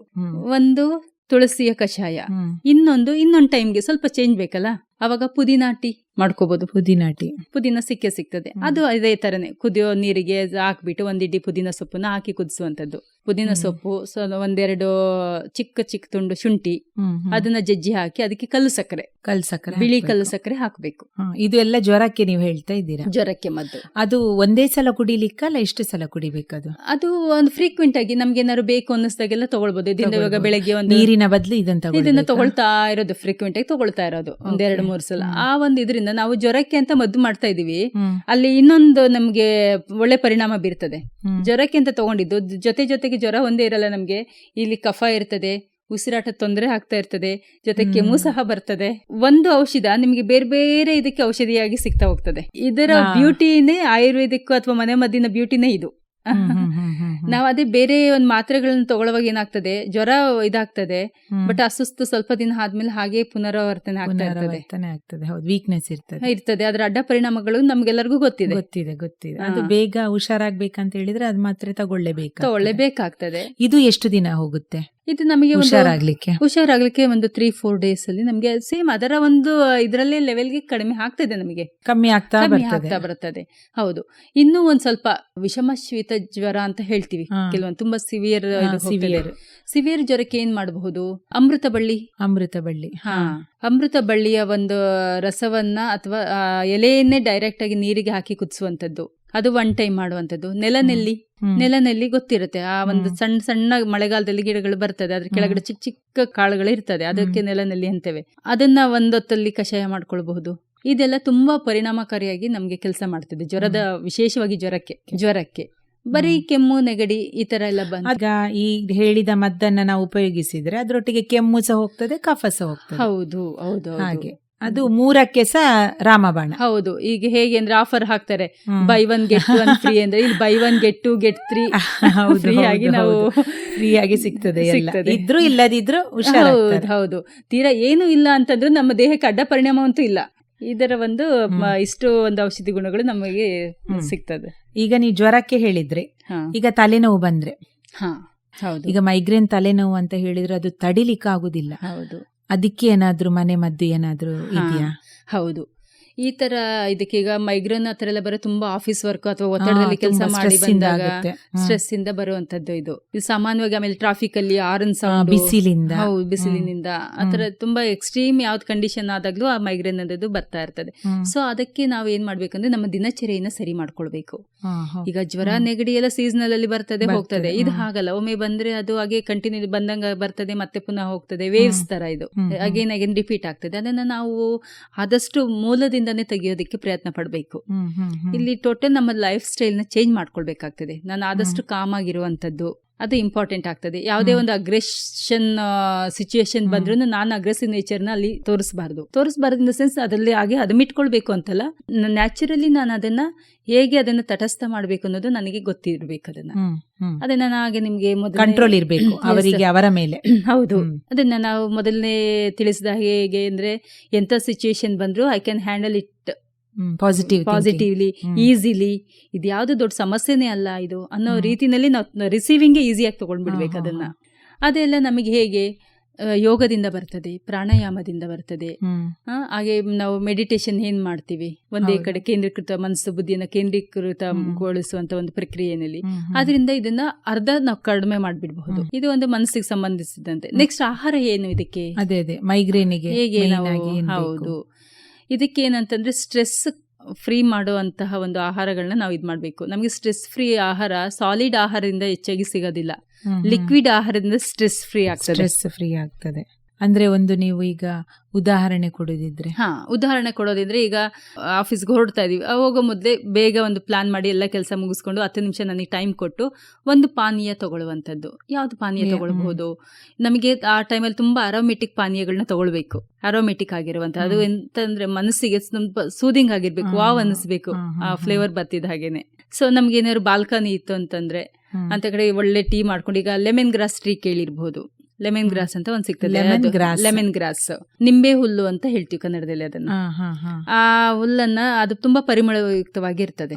ಒಂದು ತುಳಸಿಯ ಕಷಾಯ. ಇನ್ನೊಂದು ಇನ್ನೊಂದು ಟೈಮ್ಗೆ ಸ್ವಲ್ಪ ಚೇಂಜ್ ಬೇಕಲ್ಲ? ಅವಾಗ ಪುದೀನಾ ಟೀ ಮಾಡ್ಕೋಬಹುದು ಪುದೀನಾ ಟೀ ಪುದೀನ ಸಿಕ್ಕೇ ಸಿಗ್ತದೆ. ಅದು ಅದೇ ತರನೇ. ಕುದಿಯೋ ನೀರಿಗೆ ಹಾಕ್ಬಿಟ್ಟು ಒಂದಿಡ್ಡಿ ಪುದೀನ ಸೊಪ್ಪನ್ನ ಹಾಕಿ ಕುದಿಸುವಂತದ್ದು ಪುದೀನ. ಸೊಪ್ಪು ಸೊ ಒಂದೆರಡು ಚಿಕ್ಕ ಚಿಕ್ಕ ತುಂಡು ಶುಂಠಿ. ಅದನ್ನ ಜಜ್ಜಿ ಹಾಕಿ ಅದಕ್ಕೆ ಕಲ್ಲು ಸಕ್ಕರೆ. ಕಲ್ ಸಕ್ಕರೆ ಬಿಳಿ ಕಲ್ಲು ಸಕ್ಕರೆ ಹಾಕಬೇಕು. ಇದು ಎಲ್ಲ ಜ್ವರಕ್ಕೆ ನೀವು ಹೇಳ್ತಾ ಇದ್ದೀರಾ? ಜ್ವರಕ್ಕೆ ಮದ್ದು. ಅದು ಒಂದೇ ಸಲ ಕುಡಿಲಿಕ್ಕಲ್ಲ ಎಷ್ಟು ಸಲ ಕುಡಿಬೇಕದು ಅದು? ಒಂದು ಫ್ರೀಕ್ವೆಂಟ್ ಆಗಿ ನಮ್ಗೆ ಏನಾದ್ರು ಬೇಕು ಅನ್ನಿಸ್ದಾಗೆಲ್ಲ ತಗೊಳ್ಬಹುದು ದಿನ ಇವಾಗ. ಬೆಳಗ್ಗೆ ಒಂದು ನೀರಿನ ಬದಲು ಇದನ್ನ ಇದನ್ನ? ತಗೊಳ್ತಾ ಇರೋದು ಫ್ರೀಕ್ವೆಂಟ್ ಆಗಿ ತಗೊಳ್ತಾ ಇರೋದು. ಒಂದೆರಡು ಮೂರು ಸಲ. ಆ ಒಂದು ಇದರಿಂದ ನಾವು ಜ್ವರಕ್ಕೆ ಅಂತ ಮದ್ದು ಮಾಡ್ತಾ ಇದೀವಿ ಅಲ್ಲಿ ಇನ್ನೊಂದು ನಮ್ಗೆ ಒಳ್ಳೆ ಪರಿಣಾಮ ಬೀರ್ತದೆ. ಜ್ವರಕ್ಕೆ ಅಂತ ತಗೊಂಡಿದ್ದು ಜೊತೆ ಜೊತೆಗೆ ಜ್ವರ ಒಂದೇ ಇರಲ್ಲ ನಮ್ಗೆ ಇಲ್ಲಿ ಕಫ ಇರ್ತದೆ ಉಸಿರಾಟ ತೊಂದರೆ ಆಗ್ತಾ ಇರ್ತದೆ ಜೊತೆ. ಕೆಮ್ಮು ಸಹ ಬರ್ತದೆ ಒಂದು ಔಷಧ ನಿಮ್ಗೆ ಬೇರೆ ಬೇರೆ ಇದಕ್ಕೆ ಔಷಧಿಯಾಗಿ ಸಿಗ್ತಾ ಹೋಗ್ತದೆ ಇದರ. ಬ್ಯೂಟಿನೇ ಆಯುರ್ವೇದಿಕ್ ಅಥವಾ ಮನೆ ಮದ್ದಿನ ಬ್ಯೂಟಿನೇ ಇದು ನಾವು ಅದೇ ಬೇರೆ ಒಂದು ಮಾತ್ರೆಗಳನ್ನ ತಗೊಳ್ಳುವಾಗ ಏನಾಗ್ತದೆ? ಜ್ವರ ಇದಾಗ್ತದೆ ಬಟ್ ಅಸುಸ್ತು ಸ್ವಲ್ಪ ದಿನ ಆದ್ಮೇಲೆ ಹಾಗೆ ಪುನರಾವರ್ತನೆ ಆಗ್ತಾ ಇರ್ತದೆ. ಪುನರಾವರ್ತನೆ ಆಗ್ತದೆ. ಹೌದು ವೀಕ್ನೆಸ್ ಇರ್ತದೆ. ಇರ್ತದೆ. ಅದರ ಅಡ್ಡ ಪರಿಣಾಮಗಳು ನಮ್ಗೆಲ್ಲರಿಗೂ ಗೊತ್ತಿದೆ. ಗೊತ್ತಿದೆ ಗೊತ್ತಿದೆ. ಅದು ಬೇಗ ಹುಷಾರಾಗ್ಬೇಕಂತ ಹೇಳಿದ್ರೆ ಅದ್ ಮಾತ್ರೆ ತಗೊಳ್ಳೇಬೇಕು ತಗೊಳ್ಳೇಬೇಕಾಗ್ತದೆ. ಇದು ಎಷ್ಟು ದಿನ ಹೋಗುತ್ತೆ? ಇದು ನಮಗೆ ಹುಷಾರಾಗ್ಲಿಕ್ಕೆ? ಹುಷಾರಾಗ್ಲಿಕ್ಕೆ ಒಂದು ತ್ರೀ ಫೋರ್ ಡೇಸ್ ಅಲ್ಲಿ ನಮಗೆ ಸೇಮ್ ಅದರ ಒಂದು ಇದರಲ್ಲೇ ಲೆವೆಲ್ಗೆ ಕಡಿಮೆ ಆಗ್ತದೆ ನಮಗೆ. ಕಮ್ಮಿ ಆಗ್ತಾ ಆಗ್ತಾ ಬರ್ತದೆ. ಹೌದು. ಇನ್ನೂ ಒಂದ್ ಸ್ವಲ್ಪ ವಿಷಮ ಶೀತ ಜ್ವರ ಅಂತ ಹೇಳ್ತೀವಿ. ಕೆಲವೊಂದು ತುಂಬಾ ಸಿವಿಯರ್ ಸಿವಿಯರ್ ಸಿವಿಯರ್ ಜ್ವರಕ್ಕೆ ಏನ್ ಮಾಡಬಹುದು? ಅಮೃತ ಬಳ್ಳಿ. ಅಮೃತ ಬಳ್ಳಿ. ಹಾ. ಅಮೃತ ಬಳ್ಳಿಯ ಒಂದು ರಸವನ್ನ ಅಥವಾ ಎಲೆಯನ್ನೇ ಡೈರೆಕ್ಟ್ ಆಗಿ ನೀರಿಗೆ ಹಾಕಿ ಕುದಿಸುವಂತದ್ದು ಅದು ಒನ್ ಟೈಮ್ ಮಾಡುವಂತದ್ದು ನೆಲನೆಲ್ಲಿ. ನೆಲನೆಲ್ಲಿ ಗೊತ್ತಿರುತ್ತೆ. ಆ ಒಂದು. ಸಣ್ಣ ಸಣ್ಣ ಮಳೆಗಾಲದಲ್ಲಿ ಗಿಡಗಳು ಬರ್ತದೆ. ಅದ್ರ ಕೆಳಗಡೆ ಚಿಕ್ಕ ಚಿಕ್ಕ ಕಾಳುಗಳು ಇರ್ತದೆ. ಅದಕ್ಕೆ ನೆಲನೆಲ್ಲಿ ಅಂತೇವೆ. ಅದನ್ನ ಒಂದೊತ್ತಲ್ಲಿ ಕಷಾಯ ಮಾಡ್ಕೊಳ್ಬಹುದು. ಇದೆಲ್ಲ ತುಂಬಾ ಪರಿಣಾಮಕಾರಿಯಾಗಿ ನಮ್ಗೆ ಕೆಲಸ ಮಾಡ್ತದೆ. ಜ್ವರದ ವಿಶೇಷವಾಗಿ ಜ್ವರಕ್ಕೆ ಜ್ವರಕ್ಕೆ. ಬರೀ ಕೆಮ್ಮು ನೆಗಡಿ ಈ ತರ ಎಲ್ಲ ಬಂದ ಆಗ ಈ ಹೇಳಿದ ಮದ್ದನ್ನ ನಾವು ಉಪಯೋಗಿಸಿದ್ರೆ ಅದರೊಟ್ಟಿಗೆ ಕೆಮ್ಮು ಸಹ ಹೋಗ್ತದೆ ಕಫ ಸಹ ಹೋಗ್ತದೆ. ಹೌದು ಹೌದು. ಹಾಗೆ. ಅದು ಮೂರಕ್ಕೆ ಸಹ ರಾಮಬಾಣ. ಹೌದು ಈಗ ಹೇಗೆ ಅಂದ್ರೆ ಆಫರ್ ಹಾಕ್ತಾರೆ buy one get one free ಅಂದ್ರೆ ಇಲ್ಲಿ buy one get two get three ಹೌದು, ಫ್ರೀ ಆಗಿ ನಾವು. ಫ್ರೀ ಆಗಿ ಸಿಗ್ತದೆ ಇದ್ರೂ ಇಲ್ಲದಿದ್ರು ಹೌದು ಹೌದು. ತೀರಾ ಏನು ಇಲ್ಲ ಅಂತಂದ್ರೆ ನಮ್ಮ ದೇಹಕ್ಕೆ ಅಡ್ಡ ಪರಿಣಾಮ ಅಂತೂ ಇಲ್ಲ. ಇದರ ಒಂದು ಇಷ್ಟು ಒಂದು ಔಷಧಿ ಗುಣಗಳು ನಮಗೆ. ಸಿಗ್ತದೆ. ಈಗ ನೀವು ಜ್ವರಕ್ಕೆ ಹೇಳಿದ್ರೆ ಈಗ ತಲೆನೋವು ಬಂದ್ರೆ. ಈಗ ಮೈಗ್ರೇನ್ ತಲೆನೋವು ಅಂತ ಹೇಳಿದ್ರೆ ಅದು ತಡಿಲಿಕ್ಕೆ ಆಗುದಿಲ್ಲ. ಹೌದು. ಅದಕ್ಕೆ ಏನಾದ್ರೂ ಮನೆ ಮದ್ದು ಏನಾದ್ರೂ. ಇದೆಯಾ? ಹೌದು. ಈ ತರ ಇದಕ್ಕೆ ಈಗ ಮೈಗ್ರೇನ್ ಆತರ ಎಲ್ಲ ಬರೋ ತುಂಬಾ ಆಫೀಸ್ ವರ್ಕ್ ಅಥವಾ ಒತ್ತಡದಲ್ಲಿ ಕೆಲಸ ಮಾಡಿ ಬಂದಾಗ ಸ್ಟ್ರೆಸ್ ಇಂದ ಬರುವಂತದ್ದು ಇದು. ಇದು ಸಾಮಾನ್ಯವಾಗಿ ಆಮೇಲೆ ಟ್ರಾಫಿಕ್ ಅಲ್ಲಿ ಆರನ್ ಸೌಂಡ್ ಬಿಸಿಲಿಂದ. ಹೌದು ಬಿಸಿಲಿನಿಂದ. ಆತರ ತುಂಬಾ ಎಕ್ಸ್ಟ್ರೀಮ್ ಯಾವ್ದು ಕಂಡೀಷನ್ ಆದಾಗ್ಲೂ ಆ ಮೈಗ್ರೇನ್ ಅನ್ನೋದು ಬರ್ತಾ ಇರ್ತದೆ. ಸೊ ಅದಕ್ಕೆ ನಾವು ಏನ್ ಮಾಡ್ಬೇಕಂದ್ರೆ ನಮ್ಮ ದಿನಚರಿಯನ್ನ ಸರಿ ಮಾಡ್ಕೊಳ್ಬೇಕು. ಈಗ ಜ್ವರ ನೆಗಡಿ ಎಲ್ಲ ಸೀಸನಲ್ ಅಲ್ಲಿ ಬರ್ತದೆ ಹೋಗ್ತದೆ. ಇದು ಹಾಗಲ್ಲ. ಒಮ್ಮೆ ಬಂದ್ರೆ ಅದು ಹಾಗೆ ಕಂಟಿನ್ಯೂ ಬಂದಂಗ ಬರ್ತದೆ ಮತ್ತೆ ಪುನಃ ಹೋಗ್ತದೆ ವೇವ್ಸ್ ತರ ಇದು. ಅಗೇನ್ ಅಗೇನ್ ರಿಪೀಟ್ ಆಗ್ತದೆ. ಅದನ್ನ ನಾವು ಆದಷ್ಟು ಮೂಲದಿಂದನೇ ತೆಗೆಯೋದಕ್ಕೆ ಪ್ರಯತ್ನ ಪಡಬೇಕು. ಇಲ್ಲಿ ಟೋಟಲ್ ನಮ್ಮ ಲೈಫ್ ಸ್ಟೈಲ್ನ ಚೇಂಜ್ ಮಾಡ್ಕೊಳ್ಬೇಕಾಗ್ತದೆ. ನಾನು ಆದಷ್ಟು ಕಾಮ್ ಆಗಿರುವಂತದ್ದು. ಅದು ಇಂಪಾರ್ಟೆಂಟ್ ಆಗ್ತದೆ. ಯಾವುದೇ ಒಂದು ಅಗ್ರೆಷನ್ ಸಿಚುಯೇಷನ್ ಬಂದ್ರೂ ನಾನು ಅಗ್ರೆಸಿವ್ ನೇಚರ್ನ ಅಲ್ಲಿ ತೋರಿಸಬಾರ್ದು. ತೋರಿಸಬಾರ್ದು ಇನ್ ದ ಸೆನ್ಸ್ ಅದರಲ್ಲಿ ಹಾಗೆ ಅದು ಮಿಟ್ಕೊಳ್ಬೇಕು ಅಂತಲ್ಲ ನ್ಯಾಚುರಲಿ ನಾನು ಅದನ್ನ ಹೇಗೆ ಅದನ್ನ ತಟಸ್ಥ ಮಾಡ್ಬೇಕು ಅನ್ನೋದು ನನಗೆ ಗೊತ್ತಿರ್ಬೇಕು ಅದನ್ನ. ಅದನ್ನ ಹಾಗೆ ನಿಮ್ಗೆ ಕಂಟ್ರೋಲ್ ಇರಬೇಕು ಅವರಿಗೆ ಅವರ ಮೇಲೆ. ಹೌದು. ಅದನ್ನ ನಾವು ಮೊದಲನೇ ತಿಳಿಸಿದ ಹೇಗೆ ಅಂದ್ರೆ ಎಂತ ಸಿಚುಯೇಷನ್ ಬಂದ್ರು I can handle it positive positively. Easily ಇದು ಯಾವುದು ದೊಡ್ಡ ಸಮಸ್ಯೆನೇ ಅಲ್ಲ ಇದು ಅನ್ನೋ ರೀತಿಯಲ್ಲಿ ರೀತಿನಲ್ಲಿ ನಾವು ರಿಸೀವಿಂಗ್ ಈಸಿಯಾಗಿ ತಗೊಂಡ್ಬಿಡ್ಬೇಕು ಅದನ್ನ. ಅದೆಲ್ಲ ನಮಗೆ ಹೇಗೆ ಯೋಗದಿಂದ ಬರ್ತದೆ ಪ್ರಾಣಾಯಾಮದಿಂದ ಬರ್ತದೆ. ಹಾಗೆ ನಾವು ಮೆಡಿಟೇಷನ್ ಏನ್ ಮಾಡ್ತೀವಿ? ಒಂದೇ ಕಡೆ ಕೇಂದ್ರೀಕೃತ ಮನಸ್ಸು ಬುದ್ಧಿಯನ್ನ ಕೇಂದ್ರೀಕೃತಗೊಳಿಸುವಂತ ಒಂದು ಪ್ರಕ್ರಿಯೆನಲ್ಲಿ. ಅದರಿಂದ ಇದನ್ನ ಅರ್ಧ ನಾವು ಕಡಿಮೆ ಮಾಡ್ಬಿಡಬಹುದು. ಇದು ಒಂದು ಮನಸ್ಸಿಗೆ ಸಂಬಂಧಿಸಿದಂತೆ. ನೆಕ್ಸ್ಟ್ ಆಹಾರ ಏನು ಇದಕ್ಕೆ? ಅದೇ ಅದೇ. ಮೈಗ್ರೇನಿಗೆ ಹೇಗೆ ನಾವು? ಹೌದು. ಇದಕ್ಕೆ ಏನಂತಂದ್ರೆ ಸ್ಟ್ರೆಸ್ ಫ್ರೀ ಮಾಡುವಂತಹ ಒಂದು ಆಹಾರಗಳನ್ನ ನಾವು ಇದು ಮಾಡಬೇಕು. ನಮಗೆ ಸ್ಟ್ರೆಸ್ ಫ್ರೀ ಆಹಾರ ಸಾಲಿಡ್ ಆಹಾರದಿಂದ ಹೆಚ್ಚಾಗಿ ಸಿಗೋದಿಲ್ಲ. ಲಿಕ್ವಿಡ್ ಆಹಾರದಿಂದ ಸ್ಟ್ರೆಸ್ ಫ್ರೀ ಆಗ್ತದೆ. ಸ್ಟ್ರೆಸ್ ಫ್ರೀ ಆಗ್ತದೆ. ಅಂದ್ರೆ ಒಂದು ನೀವು ಈಗ ಉದಾಹರಣೆ ಕೊಡೋದಿದ್ರೆ. ಹಾ ಉದಾಹರಣೆ ಕೊಡೋದಿದ್ರೆ ಈಗ ಆಫೀಸ್ಗೆ ಹೊರಡ್ತಾ ಇದೀವಿ. ಹೋಗೋ ಮೊದಲೇ ಬೇಗ ಒಂದು ಪ್ಲಾನ್ ಮಾಡಿ ಎಲ್ಲ ಕೆಲಸ ಮುಗಿಸ್ಕೊಂಡು ಹತ್ತು ನಿಮಿಷ ನನಗೆ ಟೈಮ್ ಕೊಟ್ಟು ಒಂದು ಪಾನೀಯ ತಗೊಳ್ಳುವಂಥದ್ದು. ಯಾವ್ದು ಪಾನೀಯ. ತಗೊಳ್ಬಹುದು? ನಮಗೆ ಆ ಟೈಮಲ್ಲಿ ತುಂಬಾ ಅರೋಮೆಟಿಕ್ ಪಾನೀಯಗಳನ್ನ ತಗೊಳ್ಬೇಕು. ಅರೋಮೆಟಿಕ್ ಆಗಿರುವಂತ ಅದು. ಎಂತಂದ್ರೆ ಮನಸ್ಸಿಗೆ ಸೂದಿಂಗ್ ಆಗಿರ್ಬೇಕು. ವಾವ್ ಅನ್ನಿಸ್ಬೇಕು ಆ ಫ್ಲೇವರ್ ಬರ್ತಿದ್ದ ಹಾಗೇನೆ. ಸೊ ನಮ್ಗೆ ಏನಾದ್ರು ಬಾಲ್ಕನಿ ಇತ್ತು ಅಂತಂದ್ರೆ. ಅಂತ ಕಡೆ ಒಳ್ಳೆ ಟೀ ಮಾಡ್ಕೊಂಡು ಈಗ ಲೆಮನ್ ಗ್ರಾಸ್ ಟ್ರೀ ಕೇಳಿರ್ಬಹುದು ಲೆಮನ್ ಗ್ರಾಸ್ ಅಂತ ಒಂದ್ ಸಿಗ್ತದೆ. Lemon grass. ನಿಂಬೆ ಹುಲ್ಲು ಅಂತ ಹೇಳ್ತೀವಿ ಕನ್ನಡದಲ್ಲಿ ಅದನ್ನ. ಆ ಹುಲ್ಲನ್ನ ಅದು ತುಂಬಾ ಪರಿಮಳಯುಕ್ತವಾಗಿ ಇರ್ತದೆ.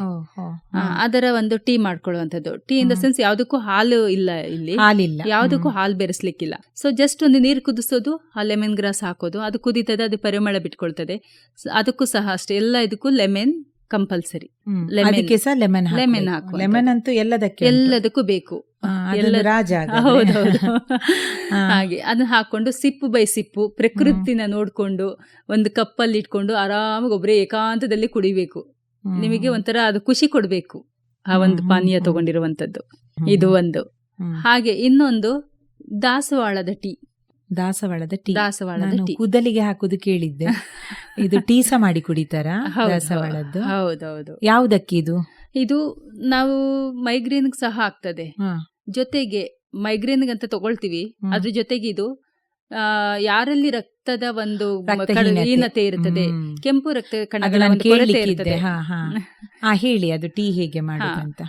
ಅದರ ಒಂದು tea ಮಾಡ್ಕೊಳ್ಳುವಂಥದ್ದು. Tea in the. Sense ಯಾವ್ದಕ್ಕೂ ಹಾಲು ಇಲ್ಲ ಇಲ್ಲಿ. ಯಾವ್ದಕ್ಕೂ. ಹಾಲು ಬೆರೆಸ್ಲಿಕ್ಕಿಲ್ಲ. ಸೊ ಜಸ್ಟ್ ಒಂದು ನೀರು ಕುದಿಸೋದು ಆ ಲೆಮನ್ ಗ್ರಾಸ್ ಹಾಕೋದು. ಅದು ಕುದೀತದೆ ಅದು ಪರಿಮಳ ಬಿಟ್ಕೊಳ್ತದೆ. ಅದಕ್ಕೂ ಸಹ ಅಷ್ಟೇ. ಎಲ್ಲ ಇದಕ್ಕೂ ಲೆಮನ್ ಕಂಪಲ್ಸರಿ. ಲೆಮನ್. ಲೆಮನ್ ಹಾಕು ಲೆಮನ್ ಅಂತೂ ಎಲ್ಲದಕ್ಕೆ ಎಲ್ಲದಕ್ಕೂ ಬೇಕು. ರಾಜ ಹೌದೌದು. ಹಾಗೆ ಅದನ್ನ ಹಾಕೊಂಡು ಸಿಪ್ಪು ಬೈ ಸಿಪ್ಪು ಪ್ರಕೃತಿನ ನೋಡ್ಕೊಂಡು ಒಂದು ಕಪ್ಪಲ್ಲಿ ಇಟ್ಕೊಂಡು ಆರಾಮಾಗಿ ಒಬ್ಬರೇ ಏಕಾಂತದಲ್ಲಿ ಕುಡಿಬೇಕು. ನಿಮಗೆ ಒಂಥರ ಅದು ಖುಷಿ ಕೊಡ್ಬೇಕು ಆ ಒಂದು ಪಾನೀಯ. ತಗೊಂಡಿರುವಂತದ್ದು ಇದು ಒಂದು. ಹಾಗೆ ಇನ್ನೊಂದು ದಾಸವಾಳದ ಟೀ. ದಾಸವಾಳದ ಟೀ. ದಾಸವಾಳದ ಟೀ. ಕೂದಲಿಗೆ ಹಾಕುದು ಕೇಳಿದ್ದೆ. ಇದು ಟೀಸ ಮಾಡಿ ಕುಡಿತಾರ ದಾಸವಾಳದ್ದು? ಹೌದೌದು. ಯಾವುದಕ್ಕೆ ಇದು? ಇದು ನಾವು ಮೈಗ್ರೇನ್ ಸಹ ಆಗ್ತದೆ ಜೊತೆಗೆ ಮೈಗ್ರೇನ್ ಅಂತ ತಗೊಳ್ತೀವಿ. ಅದ್ರ ಜೊತೆಗೆ ಇದು ಆ, ಯಾರಲ್ಲಿ ರಕ್ತದ ಒಂದು ಹೀನತೆ ಇರುತ್ತದೆ. ಕೆಂಪು ರಕ್ತ ಕಣಗಳ ಹೇಳಿ ಅದು ಟೀ ಹೇಗೆ ಮಾಡುದಂತ.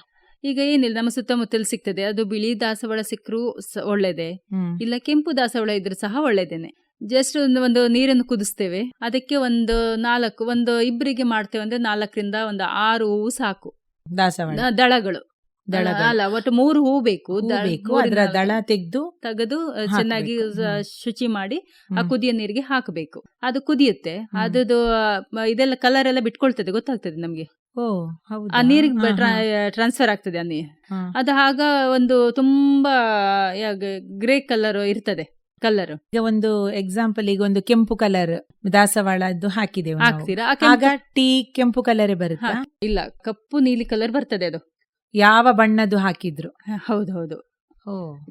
ಈಗ ಏನಿಲ್ಲ ನಮ್ಮ ಸುತ್ತಮುತ್ತಲು ಸಿಗ್ತದೆ. ಅದು ಬಿಳಿ ದಾಸವಾಳ ಸಿಕ್ಕರೂ ಒಳ್ಳೇದೆ. ಇಲ್ಲ ಕೆಂಪು ದಾಸವಾಳ ಇದ್ರೂ ಸಹ ಒಳ್ಳೇದೇನೆ. ಜಸ್ಟ್ ಒಂದು ಒಂದು ನೀರನ್ನು ಕುದಿಸ್ತೇವೆ. ಅದಕ್ಕೆ ಒಂದು ನಾಲ್ಕು ಒಂದು ಇಬ್ಬರಿಗೆ ಮಾಡ್ತೇವೆ ಅಂದ್ರೆ ನಾಲ್ಕರಿಂದ ಒಂದು ಆರು ಹೂವು ಸಾಕು. ದಾಸವಾಳ. ದಳಗಳು. ದಳಗಳು. ಅಲ್ಲ ಒಟ್ಟು ಮೂರು ಹೂ ಬೇಕು. ಅದರ ದಳ ತೆಗೆದು ತೆಗೆದು ಚೆನ್ನಾಗಿ. ಶುಚಿ ಮಾಡಿ ಆ. ಕುದಿಯ ನೀರಿಗೆ ಹಾಕಬೇಕು. ಅದು ಕುದಿಯುತ್ತೆ. ಅದು ಅದದು ಇದೆಲ್ಲ ಕಲರ್ ಎಲ್ಲ ಬಿಟ್ಕೊಳ್ತದೆ. ಗೊತ್ತಾಗ್ತದೆ ನಮ್ಗೆ? ಆ ನೀರಿಗೆ ಟ್ರಾನ್ಸ್ಫರ್ ಆಗ್ತದೆ ಆ ಅದು ಆಗ ಒಂದು ತುಂಬಾ ಗ್ರೇ ಕಲರ್ ಇರ್ತದೆ ಕಲರ್ ಈಗ ಒಂದು ಎಕ್ಸಾಂಪಲ್ ಈಗ ಒಂದು ಕೆಂಪು ಕಲರ್ ದಾಸವಾಳದ್ದು ಹಾಕಿದೆ ಆಗ ಟೀ ಕೆಂಪು ಕಲರ್ ಬರುತ್ತೆ? ಇಲ್ಲ. ಕಪ್ಪು ನೀಲಿ ಕಲರ್ ಬರ್ತದೆ ಅದು. ಯಾವ ಬಣ್ಣದ್ದು ಹಾಕಿದ್ರು. ಹೌದು ಹೌದು.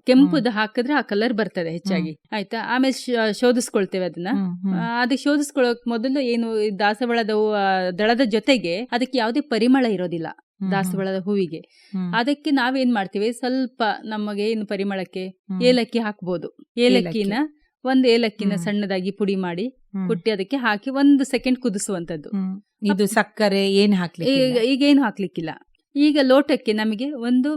ಕೆಂಪುದು ಹಾಕಿದ್ರೆ ಆ ಕಲರ್ ಬರ್ತದೆ ಹೆಚ್ಚಾಗಿ. ಆಯ್ತಾ? ಆಮೇಲೆ ಶೋಧಿಸ್ಕೊಳ್ತೇವೆ ಅದನ್ನ. ಅದಕ್ಕೆ ಶೋಧಿಸ್ಕೊಳ್ಳೋಕ್ ಮೊದಲು ಏನು ದಾಸವಾಳದ ದಳದ ಜೊತೆಗೆ ಅದಕ್ಕೆ ಯಾವುದೇ ಪರಿಮಳ ಇರೋದಿಲ್ಲ ದಾಸವಾಳದ ಹೂವಿಗೆ. ಅದಕ್ಕೆ ನಾವೇನ್ ಮಾಡ್ತೀವಿ? ಸ್ವಲ್ಪ ನಮಗೆ ಏನು ಪರಿಮಳಕ್ಕೆ ಏಲಕ್ಕಿ ಹಾಕ್ಬೋದು. ಏಲಕ್ಕಿನ ಒಂದು ಏಲಕ್ಕಿನ ಸಣ್ಣದಾಗಿ ಪುಡಿ ಮಾಡಿ ಕುಟ್ಟಿ ಅದಕ್ಕೆ ಹಾಕಿ ಒಂದು ಸೆಕೆಂಡ್ ಕುದಿಸುವಂತದ್ದು ಇದು ಸಕ್ಕರೆ ಏನ್ ಹಾಕ್ಲಿ ಈಗ ಏನು ಹಾಕ್ಲಿಕ್ಕಿಲ್ಲ. ಈಗ ಲೋಟಕ್ಕೆ ನಮಗೆ ಒಂದು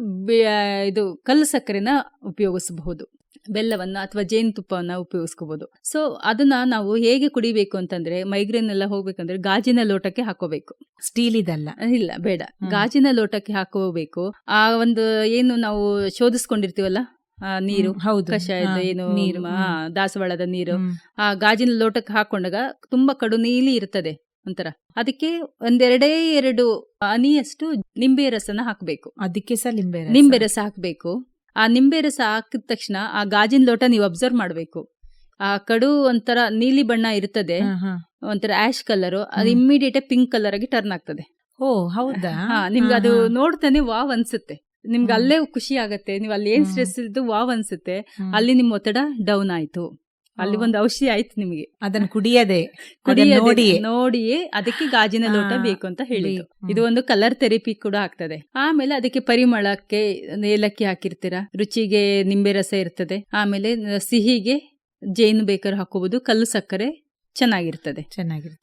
ಇದು ಕಲ್ಲು ಸಕ್ಕರೆನ ಉಪಯೋಗಿಸಬಹುದು. ಬೆಲ್ಲವನ್ನು ಅಥವಾ ಜೇನುತುಪ್ಪವನ್ನು ಉಪಯೋಗಿಸ್ಕೋಬಹುದು ಸೊ ಅದನ್ನ ನಾವು ಹೇಗೆ ಕುಡಿಬೇಕು ಅಂತಂದ್ರೆ ಮೈಗ್ರೇನ್ ಎಲ್ಲ ಹೋಗ್ಬೇಕಂದ್ರೆ ಗಾಜಿನ ಲೋಟಕ್ಕೆ ಹಾಕೋಬೇಕು. ಸ್ಟೀಲ್ ಇದಲ್ಲ. ಇಲ್ಲ ಬೇಡ. ಗಾಜಿನ ಲೋಟಕ್ಕೆ ಹಾಕೋಬೇಕು. ಆ ಒಂದು ಏನು ನಾವು ಶೋಧಿಸ್ಕೊಂಡಿರ್ತೀವಲ್ಲ ನೀರು ಹೌದು. ಕಷಾಯದ ಏನು ನೀರು ದಾಸವಾಳದ ನೀರು ಆ ಗಾಜಿನ ಲೋಟಕ್ಕೆ ಹಾಕೊಂಡಾಗ ತುಂಬಾ ಕಡು ನೀಲಿ ಇರ್ತದೆ. ಒಂಥರ. ಅದಕ್ಕೆ ಒಂದೆರಡೇ ಎರಡು ಹನಿಯಷ್ಟು ನಿಂಬೆ ರಸನ ಹಾಕಬೇಕು. ಅದಕ್ಕೆ ಸಹ ನಿಂಬೆ ನಿಂಬೆ ರಸ ಹಾಕಬೇಕು. ಆ ನಿಂಬೆ ರಸ ಹಾಕಿದ ತಕ್ಷಣ ಆ ಗಾಜಿನ ಲೋಟ ನೀವು ಅಬ್ಸರ್ವ್ ಮಾಡಬೇಕು. ಆ ಕಡು ಒಂಥರ ನೀಲಿ ಬಣ್ಣ ಇರ್ತದೆ. ಒಂಥರ ಆಶ್ ಕಲರ್ ಅದು. ಇಮ್ಮಿಡಿಯೇಟ್ ಪಿಂಕ್ ಕಲರ್ ಆಗಿ ಟರ್ನ್ ಆಗ್ತದೆ. ಓ ಹೌದಾ? ನಿಮ್ಗೆ ಅದು. ನೋಡ್ತಾನೆ ವಾವ್ ಅನ್ಸುತ್ತೆ. ನಿಮ್ಗೆ ಅಲ್ಲೇ ಖುಷಿ ಆಗತ್ತೆ. ನೀವು ಅಲ್ಲಿ ಏನ್ ಸ್ಟ್ರೆಸ್ ಇದ್ದು ವಾವ್ ಅನ್ಸುತ್ತೆ. ಅಲ್ಲಿ ನಿಮ್ ಒತ್ತಡ ಡೌನ್ ಆಯ್ತು. ಅಲ್ಲಿ ಒಂದು ಔಷಧಿ ಆಯ್ತು ನಿಮಗೆ. ಅದನ್ನ ಕುಡಿಯದೆ ಕುಡಿಯದೆ ನೋಡಿಯೇ. ಅದಕ್ಕೆ ಗಾಜಿನ ಲೋಟ ಬೇಕು ಅಂತ ಹೇಳಿ ಇದು ಒಂದು ಕಲರ್ ಥೆರಪಿ ಕೂಡ ಆಗ್ತದೆ. ಆಮೇಲೆ ಅದಕ್ಕೆ ಪರಿಮಳಕ್ಕೆ ಏಲಕ್ಕಿ ಹಾಕಿರ್ತೀರಾ? ರುಚಿಗೆ ನಿಂಬೆ ರಸ ಇರ್ತದೆ. ಆಮೇಲೆ ಸಿಹಿಗೆ ಜೇನು ಬೇಕಾದ್ರೆ ಹಾಕೋಬಹುದು ಕಲ್ಲು ಸಕ್ಕರೆ ಚೆನ್ನಾಗಿರ್ತದೆ.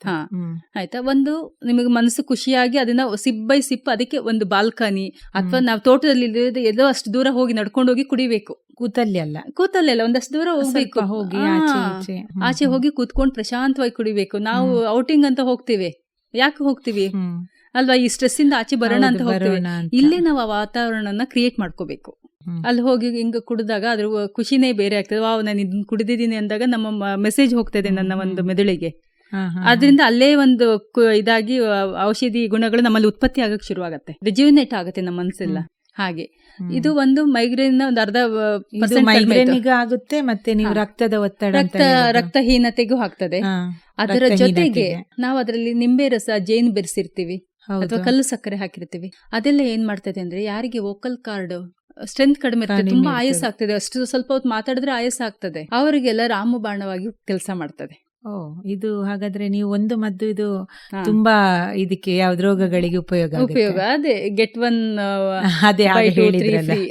ಹ್ಮ್. ಆಯ್ತಾ? ಒಂದು ನಿಮಗೆ ಮನಸ್ಸು ಖುಷಿಯಾಗಿ ಅದನ್ನ ಸಿಪ್ ಬೈ ಸಿಪ್ ಅದಕ್ಕೆ ಒಂದು ಬಾಲ್ಕನಿ ಅಥವಾ ನಾವು ತೋಟದಲ್ಲಿ ಎಲ್ಲೋ ಅಷ್ಟು ದೂರ ಹೋಗಿ ನಡ್ಕೊಂಡು ಹೋಗಿ ಕುಡಿಬೇಕು. ಕೂತಲ್ಲಿ ಅಲ್ಲ. ಕೂತಲ್ಲೆಲ್ಲ ಒಂದಷ್ಟು ದೂರ ಹೋಗ್ಬೇಕು. ಹೋಗಿ ಆಚೆ ಆಚೆ ಹೋಗಿ ಕೂತ್ಕೊಂಡು ಪ್ರಶಾಂತವಾಗಿ ಕುಡಿಬೇಕು. ನಾವು ಔಟಿಂಗ್ ಅಂತ ಹೋಗ್ತೀವಿ. ಯಾಕೆ ಹೋಗ್ತೀವಿ. ಅಲ್ವಾ ಈ ಸ್ಟ್ರೆಸ್ ಇಂದ ಆಚೆ ಬರೋಣ ಅಂತ ಹೋಗ್ತೇವೆ. ಇಲ್ಲಿ ನಾವು ಆ ವಾತಾವರಣನ ಕ್ರಿಯೇಟ್ ಮಾಡ್ಕೋಬೇಕು. ಅಲ್ಲಿ ಹೋಗಿ ಹಿಂಗ ಕುಡಿದಾಗ ಅದ್ರ ಖುಷಿನೇ ಬೇರೆ ಆಗ್ತದೆ. ವಾವ್ ನಾನು ಇದನ್ನ ಕುಡಿದಿದ್ದೀನಿ ಅಂದಾಗ ನಮ್ಮ ಮೆಸೇಜ್ ಹೋಗ್ತದೆ ನನ್ನ ಒಂದು ಮೆದುಳಿಗೆ. ಅದರಿಂದ ಅಲ್ಲೇ ಒಂದು ಇದಾಗಿ ಔಷಧಿ ಗುಣಗಳು ನಮ್ಮಲ್ಲಿ ಉತ್ಪತ್ತಿ ಆಗಕ್ ಶುರು ಆಗುತ್ತೆ ರಿಜ್ಯೂನೇಟ್ ಆಗುತ್ತೆ ನಮ್ಮ ಮನಸ್ಸೆಲ್ಲ ಹಾಗೆ. ಇದು ಒಂದು ಮೈಗ್ರೇನ್ ಒಂದು ಅರ್ಧ ಮೈಗ್ರೇನಿಗೂ ಆಗುತ್ತೆ ಮತ್ತೆ ನೀವು ರಕ್ತದ ಒತ್ತಡ ರಕ್ತ ರಕ್ತಹೀನತೆಗೂ ಆಗ್ತದೆ ಅದರ ಜೊತೆಗೆ ನಾವು ಅದರಲ್ಲಿ ನಿಂಬೆ ರಸ ಜೇನು ಬೆರೆಸಿರ್ತೀವಿ. ಅಥವಾ ಕಲ್ಲು ಸಕ್ಕರೆ ಹಾಕಿರ್ತೀವಿ. ಅದೆಲ್ಲ ಏನ್ ಮಾಡ್ತದೆ ಅಂದ್ರೆ ಯಾರಿಗೆ ವೋಕಲ್ ಕಾರ್ಡ್ ಸ್ಟ್ರೆಂತ್ ಕಡಿಮೆ ಇರ್ತದೆ. ತುಂಬಾ. ಆಯಸ್ ಆಗ್ತದೆ. ಅಷ್ಟು ಸ್ವಲ್ಪ ಹೊತ್ತು ಮಾತಾಡಿದ್ರೆ ಆಯಸ್ ಆಗ್ತದೆ. ಅವರಿಗೆಲ್ಲ ರಾಮಬಾಣವಾಗಿ ಕೆಲಸ ಮಾಡ್ತದೆ. ಓ ಇದು ಹಾಗಾದ್ರೆ ನೀವು ಒಂದು ಮದ್ದು ಇದು ತುಂಬಾ ಇದಕ್ಕೆ ಯಾವ್ದು ರೋಗಗಳಿಗೆ ಉಪಯೋಗ. ಉಪಯೋಗ ಅದೇ ಗೆಟ್ ಒನ್ ಅದೇ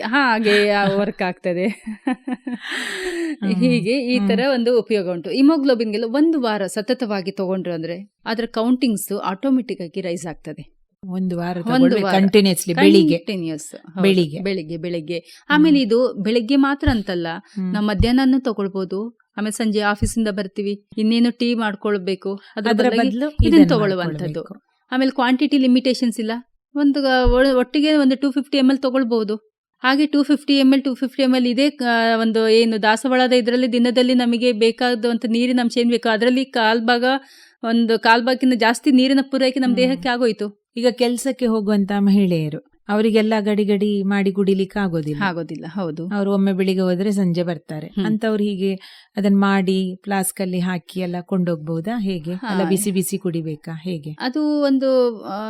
ಹಾಗೆ ವರ್ಕ್ ಆಗ್ತದೆ. ಹೀಗೆ ಈ ತರ ಒಂದು ಉಪಯೋಗ ಉಂಟು. ಇಮೋಗ್ಲೋಬಿನ್ಗೆಲ್ಲ ಒಂದು ವಾರ ಸತತವಾಗಿ ತಗೊಂಡ್ರು ಅಂದ್ರೆ ಅದರ ಕೌಂಟಿಂಗ್ಸ್ ಆಟೋಮೆಟಿಕ್ ಆಗಿ ರೈಸ್ ಆಗ್ತದೆ. ಒಂದು ವಾರ ಒಂದು ಕಂಟಿನ್ಯೂಸ್ಲಿ ಬೆಳಿಗ್ಗೆ. ಬೆಳಿಗ್ಗೆ. ಬೆಳಿಗ್ಗೆ ಬೆಳಿಗ್ಗೆ. ಆಮೇಲೆ ಇದು ಬೆಳಿಗ್ಗೆ ಮಾತ್ರ ಅಂತಲ್ಲ. ನಮ್ಮ ನಾವು ಮಧ್ಯಾಹ್ನ ತಗೊಳ್ಬಹುದು ಆಮೇಲೆ ಸಂಜೆ ಆಫೀಸಿಂದ ಬರ್ತೀವಿ. ಇನ್ನೇನು ಟೀ ಮಾಡ್ಕೊಳ್ಬೇಕು. ಅದ್ರ ಬದಲು ಇದನ್ನ ತಗೊಳ್ಳುವಂತದ್ದು ಆಮೇಲೆ ಕ್ವಾಂಟಿಟಿ ಲಿಮಿಟೇಷನ್ಸ್ ಇಲ್ಲ. ಒಂದು ಒಟ್ಟಿಗೆ ಒಂದು ಟೂ ಫಿಫ್ಟಿ ಎಂ ಎಲ್ ತಗೊಳ್ಬಹುದು ಹಾಗೆ two fifty M L two fifty M L ಇದೇ ಒಂದು ಏನು ದಾಸವಾಳದ ಇದರಲ್ಲಿ ದಿನದಲ್ಲಿ ನಮಗೆ ಬೇಕಾದಂತ ನೀರಿನ ಅಂಶ ಏನ್ ಬೇಕು? ಅದರಲ್ಲಿ ಕಾಲ್ ಭಾಗ ಒಂದು ಕಾಲ್ ಭಾಗಕ್ಕಿಂತ ಜಾಸ್ತಿ ನೀರಿನ ಪೂರೈಕೆ ನಮ್ಮ ದೇಹಕ್ಕೆ ಆಗೋಯ್ತು. ಈಗ ಕೆಲಸಕ್ಕೆ ಹೋಗುವಂತ ಮಹಿಳೆಯರು ಅವರಿಗೆಲ್ಲ ಗಡಿ ಗಡಿ ಮಾಡಿ ಕುಡಿಲಿಕ್ಕೆ ಆಗೋದಿಲ್ಲ. ಆಗೋದಿಲ್ಲ ಹೌದು. ಅವರು ಒಮ್ಮೆ ಬೆಳಿಗ್ಗೆ ಹೋದ್ರೆ ಸಂಜೆ ಬರ್ತಾರೆ. ಅಂತವ್ರು ಹೀಗೆ ಅದನ್ನ ಮಾಡಿ ಫ್ಲಾಸ್ಕ್ ಅಲ್ಲಿ ಹಾಕಿ ಎಲ್ಲ ಕೊಂಡೋಗ್ಬಹುದಾ ಹೇಗೆ. ಅಲ್ಲ ಬಿಸಿ ಬಿಸಿ ಕುಡಿಬೇಕಾ? ಹೇಗೆ? ಅದು ಒಂದು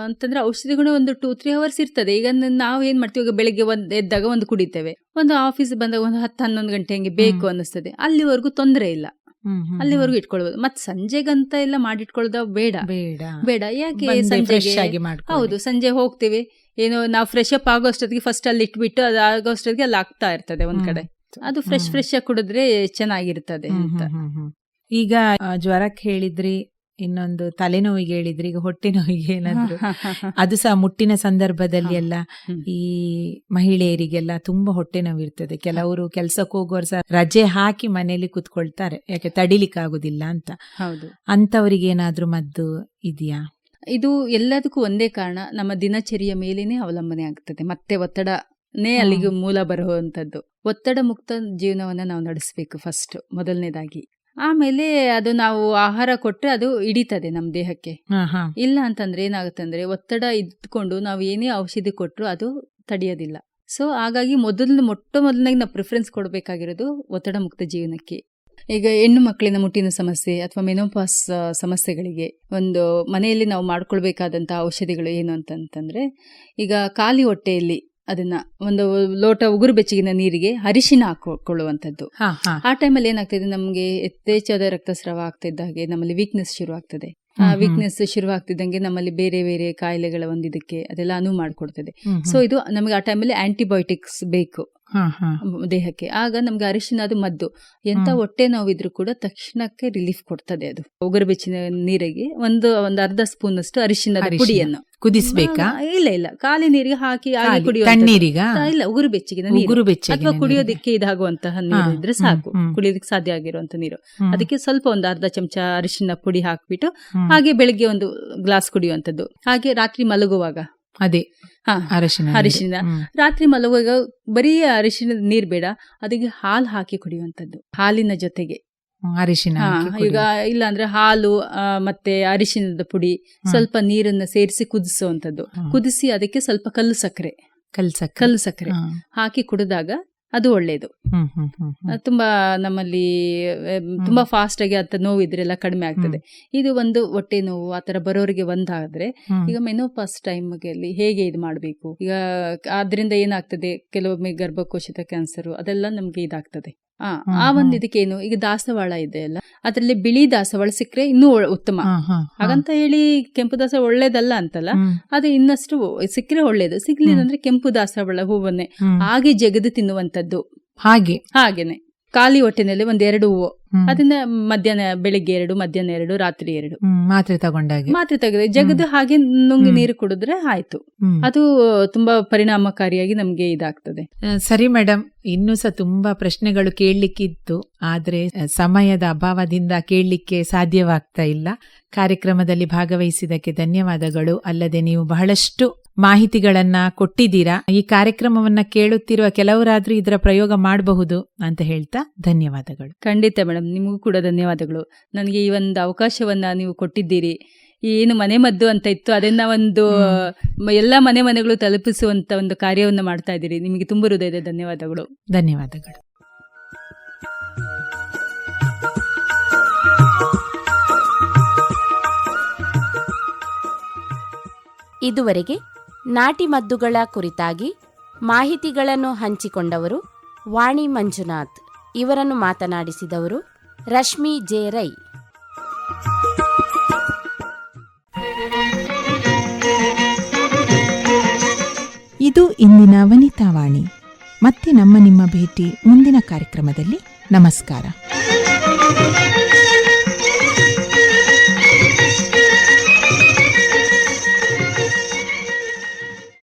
ಅಂತಂದ್ರೆ ಔಷಧಿ ಗುಣ ಒಂದು ಟೂ ತ್ರೀ ಅವರ್ಸ್ ಇರ್ತದೆ. ಈಗ ನಾವು ಏನ್ ಮಾಡ್ತೀವಿ? ಈಗ ಬೆಳಿಗ್ಗೆ ಒಂದ್ ಎದ್ದಾಗ ಒಂದು ಕುಡಿತೇವೆ. ಒಂದು ಆಫೀಸ್ ಬಂದಾಗ ಒಂದು ಹತ್ತು ಹನ್ನೊಂದು ಗಂಟೆ ಹಂಗೆ ಬೇಕು. ಅನ್ನಿಸ್ತದೆ. ಅಲ್ಲಿವರೆಗೂ ತೊಂದರೆ ಇಲ್ಲ. ಅಲ್ಲಿವರೆಗೂ ಇಟ್ಕೊಳ್ಬೋದು. ಮತ್ ಸಂಜೆಗಂತ ಎಲ್ಲ ಮಾಡಿಟ್ಕೊಳ್ಳೋದ ಬೇಡ. ಬೇಡ. ಬೇಡ. ಯಾಕೆ ಸಂಜೆ ಸಂಜೆಗೆ? ಹೌದು ಸಂಜೆ ಹೋಗ್ತೇವೆ. ಏನೋ ನಾವು ಫ್ರೆಶ್ ಅಪ್ ಆಗೋ ಅಷ್ಟೊತ್ತಿಗೆ ಫಸ್ಟ್ ಅಲ್ಲಿ ಇಟ್ಬಿಟ್ಟು ಅದು ಆಗೋ ಅಷ್ಟೊತ್ತಿಗೆ ಅಲ್ಲಿ ಆಗ್ತಾ ಇರ್ತದೆ ಒಂದ್ ಕಡೆ. ಅದು ಫ್ರೆಶ್ ಫ್ರೆಶ್ ಆಗಿ ಕುಡಿದ್ರೆ ಚೆನ್ನಾಗಿರ್ತದೆ ಅಂತ. ಈಗ ಜ್ವರಕ್ಕೆ ಹೇಳಿದ್ರಿ. ಇನ್ನೊಂದು ತಲೆನೋವಿಗೆ ಹೇಳಿದ್ರೆ ಈಗ ಹೊಟ್ಟೆ ನೋವಿಗೆ ಏನಾದ್ರು. ಅದು ಸಹ ಮುಟ್ಟಿನ ಸಂದರ್ಭದಲ್ಲಿ. ಎಲ್ಲ ಈ ಮಹಿಳೆಯರಿಗೆಲ್ಲ ತುಂಬಾ ಹೊಟ್ಟೆ ನೋವಿರ್ತದೆ. ಕೆಲವರು ಕೆಲ್ಸಕ್ಕೆ ಹೋಗೋರು ಸಹ ರಜೆ ಹಾಕಿ ಮನೆಯಲ್ಲಿ ಕುತ್ಕೊಳ್ತಾರೆ. ಯಾಕೆ ತಡಿಲಿಕ್ಕೆ ಆಗುದಿಲ್ಲ ಅಂತ. ಹೌದು. ಅಂತವರಿಗೆ ಏನಾದ್ರೂ ಮದ್ದು ಇದೆಯಾ? ಇದು ಎಲ್ಲದಕ್ಕೂ ಒಂದೇ ಕಾರಣ ನಮ್ಮ ದಿನಚರಿಯ ಮೇಲೇನೆ ಅವಲಂಬನೆ ಆಗ್ತದೆ. ಮತ್ತೆ ಒತ್ತಡ ನೇ ಅಲ್ಲಿಗೆ ಮೂಲ ಬರುವಂತದ್ದು ಒತ್ತಡ ಮುಕ್ತ ಜೀವನವನ್ನ ನಾವು ನಡೆಸಬೇಕು ಫಸ್ಟ್ ಮೊದಲನೇದಾಗಿ. ಆಮೇಲೆ ಅದು ನಾವು ಆಹಾರ ಕೊಟ್ಟರೆ ಅದು ಹಿಡಿತದೆ ನಮ್ಮ ದೇಹಕ್ಕೆ. ಇಲ್ಲ ಅಂತಂದ್ರೆ ಏನಾಗುತ್ತೆ ಅಂದ್ರೆ ಒತ್ತಡ ಇದ್ಕೊಂಡು ನಾವು ಏನೇ ಔಷಧಿ ಕೊಟ್ಟರು ಅದು ತಡೆಯೋದಿಲ್ಲ. ಸೊ ಹಾಗಾಗಿ ಮೊದಲು ಮೊಟ್ಟ ಮೊದಲನಾಗಿ ನಾವು ಪ್ರಿಫರೆನ್ಸ್ ಕೊಡಬೇಕಾಗಿರೋದು ಒತ್ತಡ ಮುಕ್ತ ಜೀವನಕ್ಕೆ. ಈಗ ಹೆಣ್ಣು ಮಕ್ಕಳಿನ ಮುಟ್ಟಿನ ಸಮಸ್ಯೆ ಅಥವಾ ಮೆನೋಪಾಸ್ ಸಮಸ್ಯೆಗಳಿಗೆ ಒಂದು ಮನೆಯಲ್ಲಿ ನಾವು ಮಾಡ್ಕೊಳ್ಬೇಕಾದಂಥ ಔಷಧಿಗಳು ಏನು ಅಂತಂತಂದ್ರೆ ಈಗ ಖಾಲಿ ಹೊಟ್ಟೆಯಲ್ಲಿ ಅದನ್ನ ಒಂದು ಲೋಟ ಉಗುರು ಬೆಚ್ಚಗಿನ ನೀರಿಗೆ ಅರಿಶಿನ ಹಾಕೊಳ್ಳುವಂಥದ್ದು ಆ ಟೈಮಲ್ಲಿ ಏನಾಗ್ತದೆ? ನಮಗೆ ಯಥೇಚ್ಛವಾದ ರಕ್ತಸ್ರಾವ ಆಗ್ತಿದ್ದ ಇದ್ದಾಗೆ ನಮ್ಮಲ್ಲಿ ವೀಕ್ನೆಸ್ ಶುರು ಆಗ್ತದೆ ಆ. ವೀಕ್ನೆಸ್ ಶುರು ಆಗ್ತಿದ್ದಂಗೆ ನಮ್ಮಲ್ಲಿ ಬೇರೆ ಬೇರೆ ಕಾಯಿಲೆಗಳ ಒಂದಿದಕ್ಕೆ ಅದೆಲ್ಲ ಅನುವು ಮಾಡಿಕೊಡ್ತದೆ. ಸೊ ಇದು ನಮಗೆ ಆ ಟೈಮಲ್ಲಿ ಆಂಟಿಬಯೋಟಿಕ್ಸ್ ಬೇಕು. ದೇಹಕ್ಕೆ. ಆಗ ನಮ್ಗೆ ಅರಿಶಿನ ಅದು ಮದ್ದು. ಎಂತ. ಹೊಟ್ಟೆ ನೋವಿದ್ರು ಕೂಡ ತಕ್ಷಣಕ್ಕೆ ರಿಲೀಫ್ ಕೊಡ್ತದೆ ಅದು. ಉಗುರು ಬೆಚ್ಚಿನ ನೀರಿಗೆ ಒಂದು ಒಂದು ಅರ್ಧ ಸ್ಪೂನ್ ಅಷ್ಟು ಅರಿಶಿನದ ಅರಿಶಿನ. ಪುಡಿಯನ್ನು. ಕುದಿಸ್ಬೇಕಾ? ಇಲ್ಲ ಇಲ್ಲ. ಖಾಲಿ ನೀರಿಗೆ ಹಾಕಿ ಹಾಗೆ. ತಣ್ಣೀರಿಗ? ಇಲ್ಲ ಉಗುರು ಬೆಚ್ಚಗಿನ ನೀರು. ಅಥವಾ. ಕುಡಿಯೋದಕ್ಕೆ ಇದಾಗುವಂತಹ ನೀರು ಇದ್ರೆ ಸಾಕು. ಕುಡಿಯೋದಕ್ಕೆ ಸಾಧ್ಯ ಆಗಿರುವಂತ ನೀರು. ಅದಕ್ಕೆ ಸ್ವಲ್ಪ ಒಂದು ಅರ್ಧ ಚಮಚ ಅರಿಶಿನ ಪುಡಿ ಹಾಕ್ಬಿಟ್ಟು ಹಾಗೆ ಬೆಳಿಗ್ಗೆ ಒಂದು ಗ್ಲಾಸ್ ಕುಡಿಯುವಂತದ್ದು ಹಾಗೆ ರಾತ್ರಿ ಮಲಗುವಾಗ ಅದೇ. ಅರಶಿನ. ಅರಿಶಿನ. ರಾತ್ರಿ ಮಲಗುವಾಗ ಬರೀ ಅರಿಶಿಣದ ನೀರ್ ಬೇಡ ಅದಕ್ಕೆ ಹಾಲು ಹಾಕಿ ಕುಡಿಯುವಂತದ್ದು ಹಾಲಿನ ಜೊತೆಗೆ. ಅರಿಶಿನ ಈಗ ಇಲ್ಲ ಅಂದ್ರೆ ಹಾಲು ಮತ್ತೆ ಅರಿಶಿನದ ಪುಡಿ ಸ್ವಲ್ಪ ನೀರನ್ನ ಸೇರಿಸಿ ಕುದಿಸುವಂತದ್ದು ಕುದಿಸಿ ಅದಕ್ಕೆ ಸ್ವಲ್ಪ ಕಲ್ಲು ಸಕ್ಕರೆ. ಕಲ್ಲು ಸಕ್ಕರೆ. ಹಾಕಿ ಕುಡಿದಾಗ ಅದು ಒಳ್ಳೆಯದು. ತುಂಬಾ ನಮ್ಮಲ್ಲಿ ತುಂಬಾ ಫಾಸ್ಟ್ ಆಗಿ ಅಂತ ನೋವು ಇದ್ರೆಲ್ಲ ಕಡಿಮೆ ಆಗ್ತದೆ. ಇದು ಒಂದು ಹೊಟ್ಟೆ ನೋವು ಆತರ ಬರೋರಿಗೆ ಒಂದಾದ್ರೆ ಈಗ ಮೆನೋ ಫಸ್ಟ್ ಟೈಮ್ಗೆ ಹೇಗೆ ಇದು ಮಾಡಬೇಕು? ಈಗ ಅದರಿಂದ ಏನಾಗ್ತದೆ? ಕೆಲವೊಮ್ಮೆ ಗರ್ಭಕೋಶದ ಕ್ಯಾನ್ಸರ್ ಅದೆಲ್ಲ ನಮ್ಗೆ ಇದಾಗ್ತದೆ. ಆ ಒಂದು. ಇದಕ್ಕೇನು? ಈಗ ದಾಸವಾಳ ಇದೆ ಅಲ್ಲ? ಅದರಲ್ಲಿ ಬಿಳಿ ದಾಸವಾಳ ಸಿಕ್ಕರೆ ಇನ್ನೂ ಉತ್ತಮ. ಹಾಗಂತ ಹೇಳಿ ಕೆಂಪು ದಾಸವಾಳ ಒಳ್ಳೇದಲ್ಲ ಅಂತಲ್ಲ? ಅದು ಇನ್ನಷ್ಟು ಸಿಕ್ಕರೆ ಒಳ್ಳೇದು. ಸಿಗ್ಲಿಲ್ಲ ಅಂದ್ರೆ ಕೆಂಪು ದಾಸವಾಳ ಹೂವನ್ನೇ ಹಾಗೆ ಜಗದು ತಿನ್ನುವಂತದ್ದು ಹಾಗೆ. ಹಾಗೇನೆ. ಖಾಲಿ ಹೊಟ್ಟೆನಲ್ಲಿ ಒಂದೆರಡು ಎರಡು ಹೂವು. ಅದನ್ನ ಮಧ್ಯಾಹ್ನ ಬೆಳಿಗ್ಗೆ ಎರಡು ಮಧ್ಯಾಹ್ನ ಎರಡು ರಾತ್ರಿ ಎರಡು. ಮಾತ್ರೆ ತಗೊಂಡಾಗೆ. ಮಾತ್ರೆ ತೆಗೆದು ಜಗದು ಹಾಗೆ ನುಂಗಿ ನೀರು ಕುಡಿದ್ರೆ ಆಯ್ತು. ಅದು ತುಂಬಾ ಪರಿಣಾಮಕಾರಿಯಾಗಿ ನಮ್ಗೆ ಇದಾಗ್ತದೆ. ಸರಿ ಮೇಡಮ್ ಇನ್ನೂ ಸಹ ತುಂಬಾ ಪ್ರಶ್ನೆಗಳು ಕೇಳಲಿಕ್ಕಿತ್ತು ಆದ್ರೆ ಸಮಯದ ಅಭಾವದಿಂದ ಕೇಳಲಿಕ್ಕೆ ಸಾಧ್ಯವಾಗ್ತಾ ಇಲ್ಲ. ಕಾರ್ಯಕ್ರಮದಲ್ಲಿ ಭಾಗವಹಿಸಿದ್ದಕ್ಕೆ ಧನ್ಯವಾದಗಳು. ಅಲ್ಲದೆ ನೀವು ಬಹಳಷ್ಟು ಮಾಹಿತಿಗಳನ್ನ ಕೊಟ್ಟಿದ್ದೀರಾ? ಈ ಕಾರ್ಯಕ್ರಮವನ್ನ ಕೇಳುತ್ತಿರುವ ಕೆಲವರಾದ್ರೂ ಇದರ ಪ್ರಯೋಗ ಮಾಡಬಹುದು ಅಂತ ಹೇಳ್ತಾ ಧನ್ಯವಾದಗಳು. ಖಂಡಿತ ಮೇಡಮ್ ನಿಮಗೂ ಕೂಡ ಧನ್ಯವಾದಗಳು. ನನಗೆ ಈ ಒಂದು ಅವಕಾಶವನ್ನ ನೀವು ಕೊಟ್ಟಿದ್ದೀರಿ. ಏನು ಮನೆ ಮದ್ದು ಅಂತ ಇತ್ತು ಅದನ್ನ ಒಂದು ಮ- ಎಲ್ಲ ಮನೆ ಮನೆಗಳು ತಲುಪಿಸುವಂತ ಒಂದು ಕಾರ್ಯವನ್ನು ಮಾಡ್ತಾ ಇದ್ದೀರಿ. ನಿಮಗೆ ತುಂಬ ಹೃದಯದ ಧನ್ಯವಾದಗಳು. ಧನ್ಯವಾದಗಳು. ಇದುವರೆಗೆ ನಾಟಿ ಮದ್ದುಗಳ ಕುರಿತಾಗಿ ಮಾಹಿತಿಗಳನ್ನು ಹಂಚಿಕೊಂಡವರು ವಾಣಿ ಮಂಜುನಾಥ್. ಇವರನ್ನು ಮಾತನಾಡಿಸಿದವರು ರಶ್ಮಿ ಜೆ ರೈ. ಇದು ಇಂದಿನ ವನಿತಾ ವಾಣಿ. ಮತ್ತೆ ನಮ್ಮ ನಿಮ್ಮ ಭೇಟಿ ಮುಂದಿನ ಕಾರ್ಯಕ್ರಮದಲ್ಲಿ. ನಮಸ್ಕಾರ.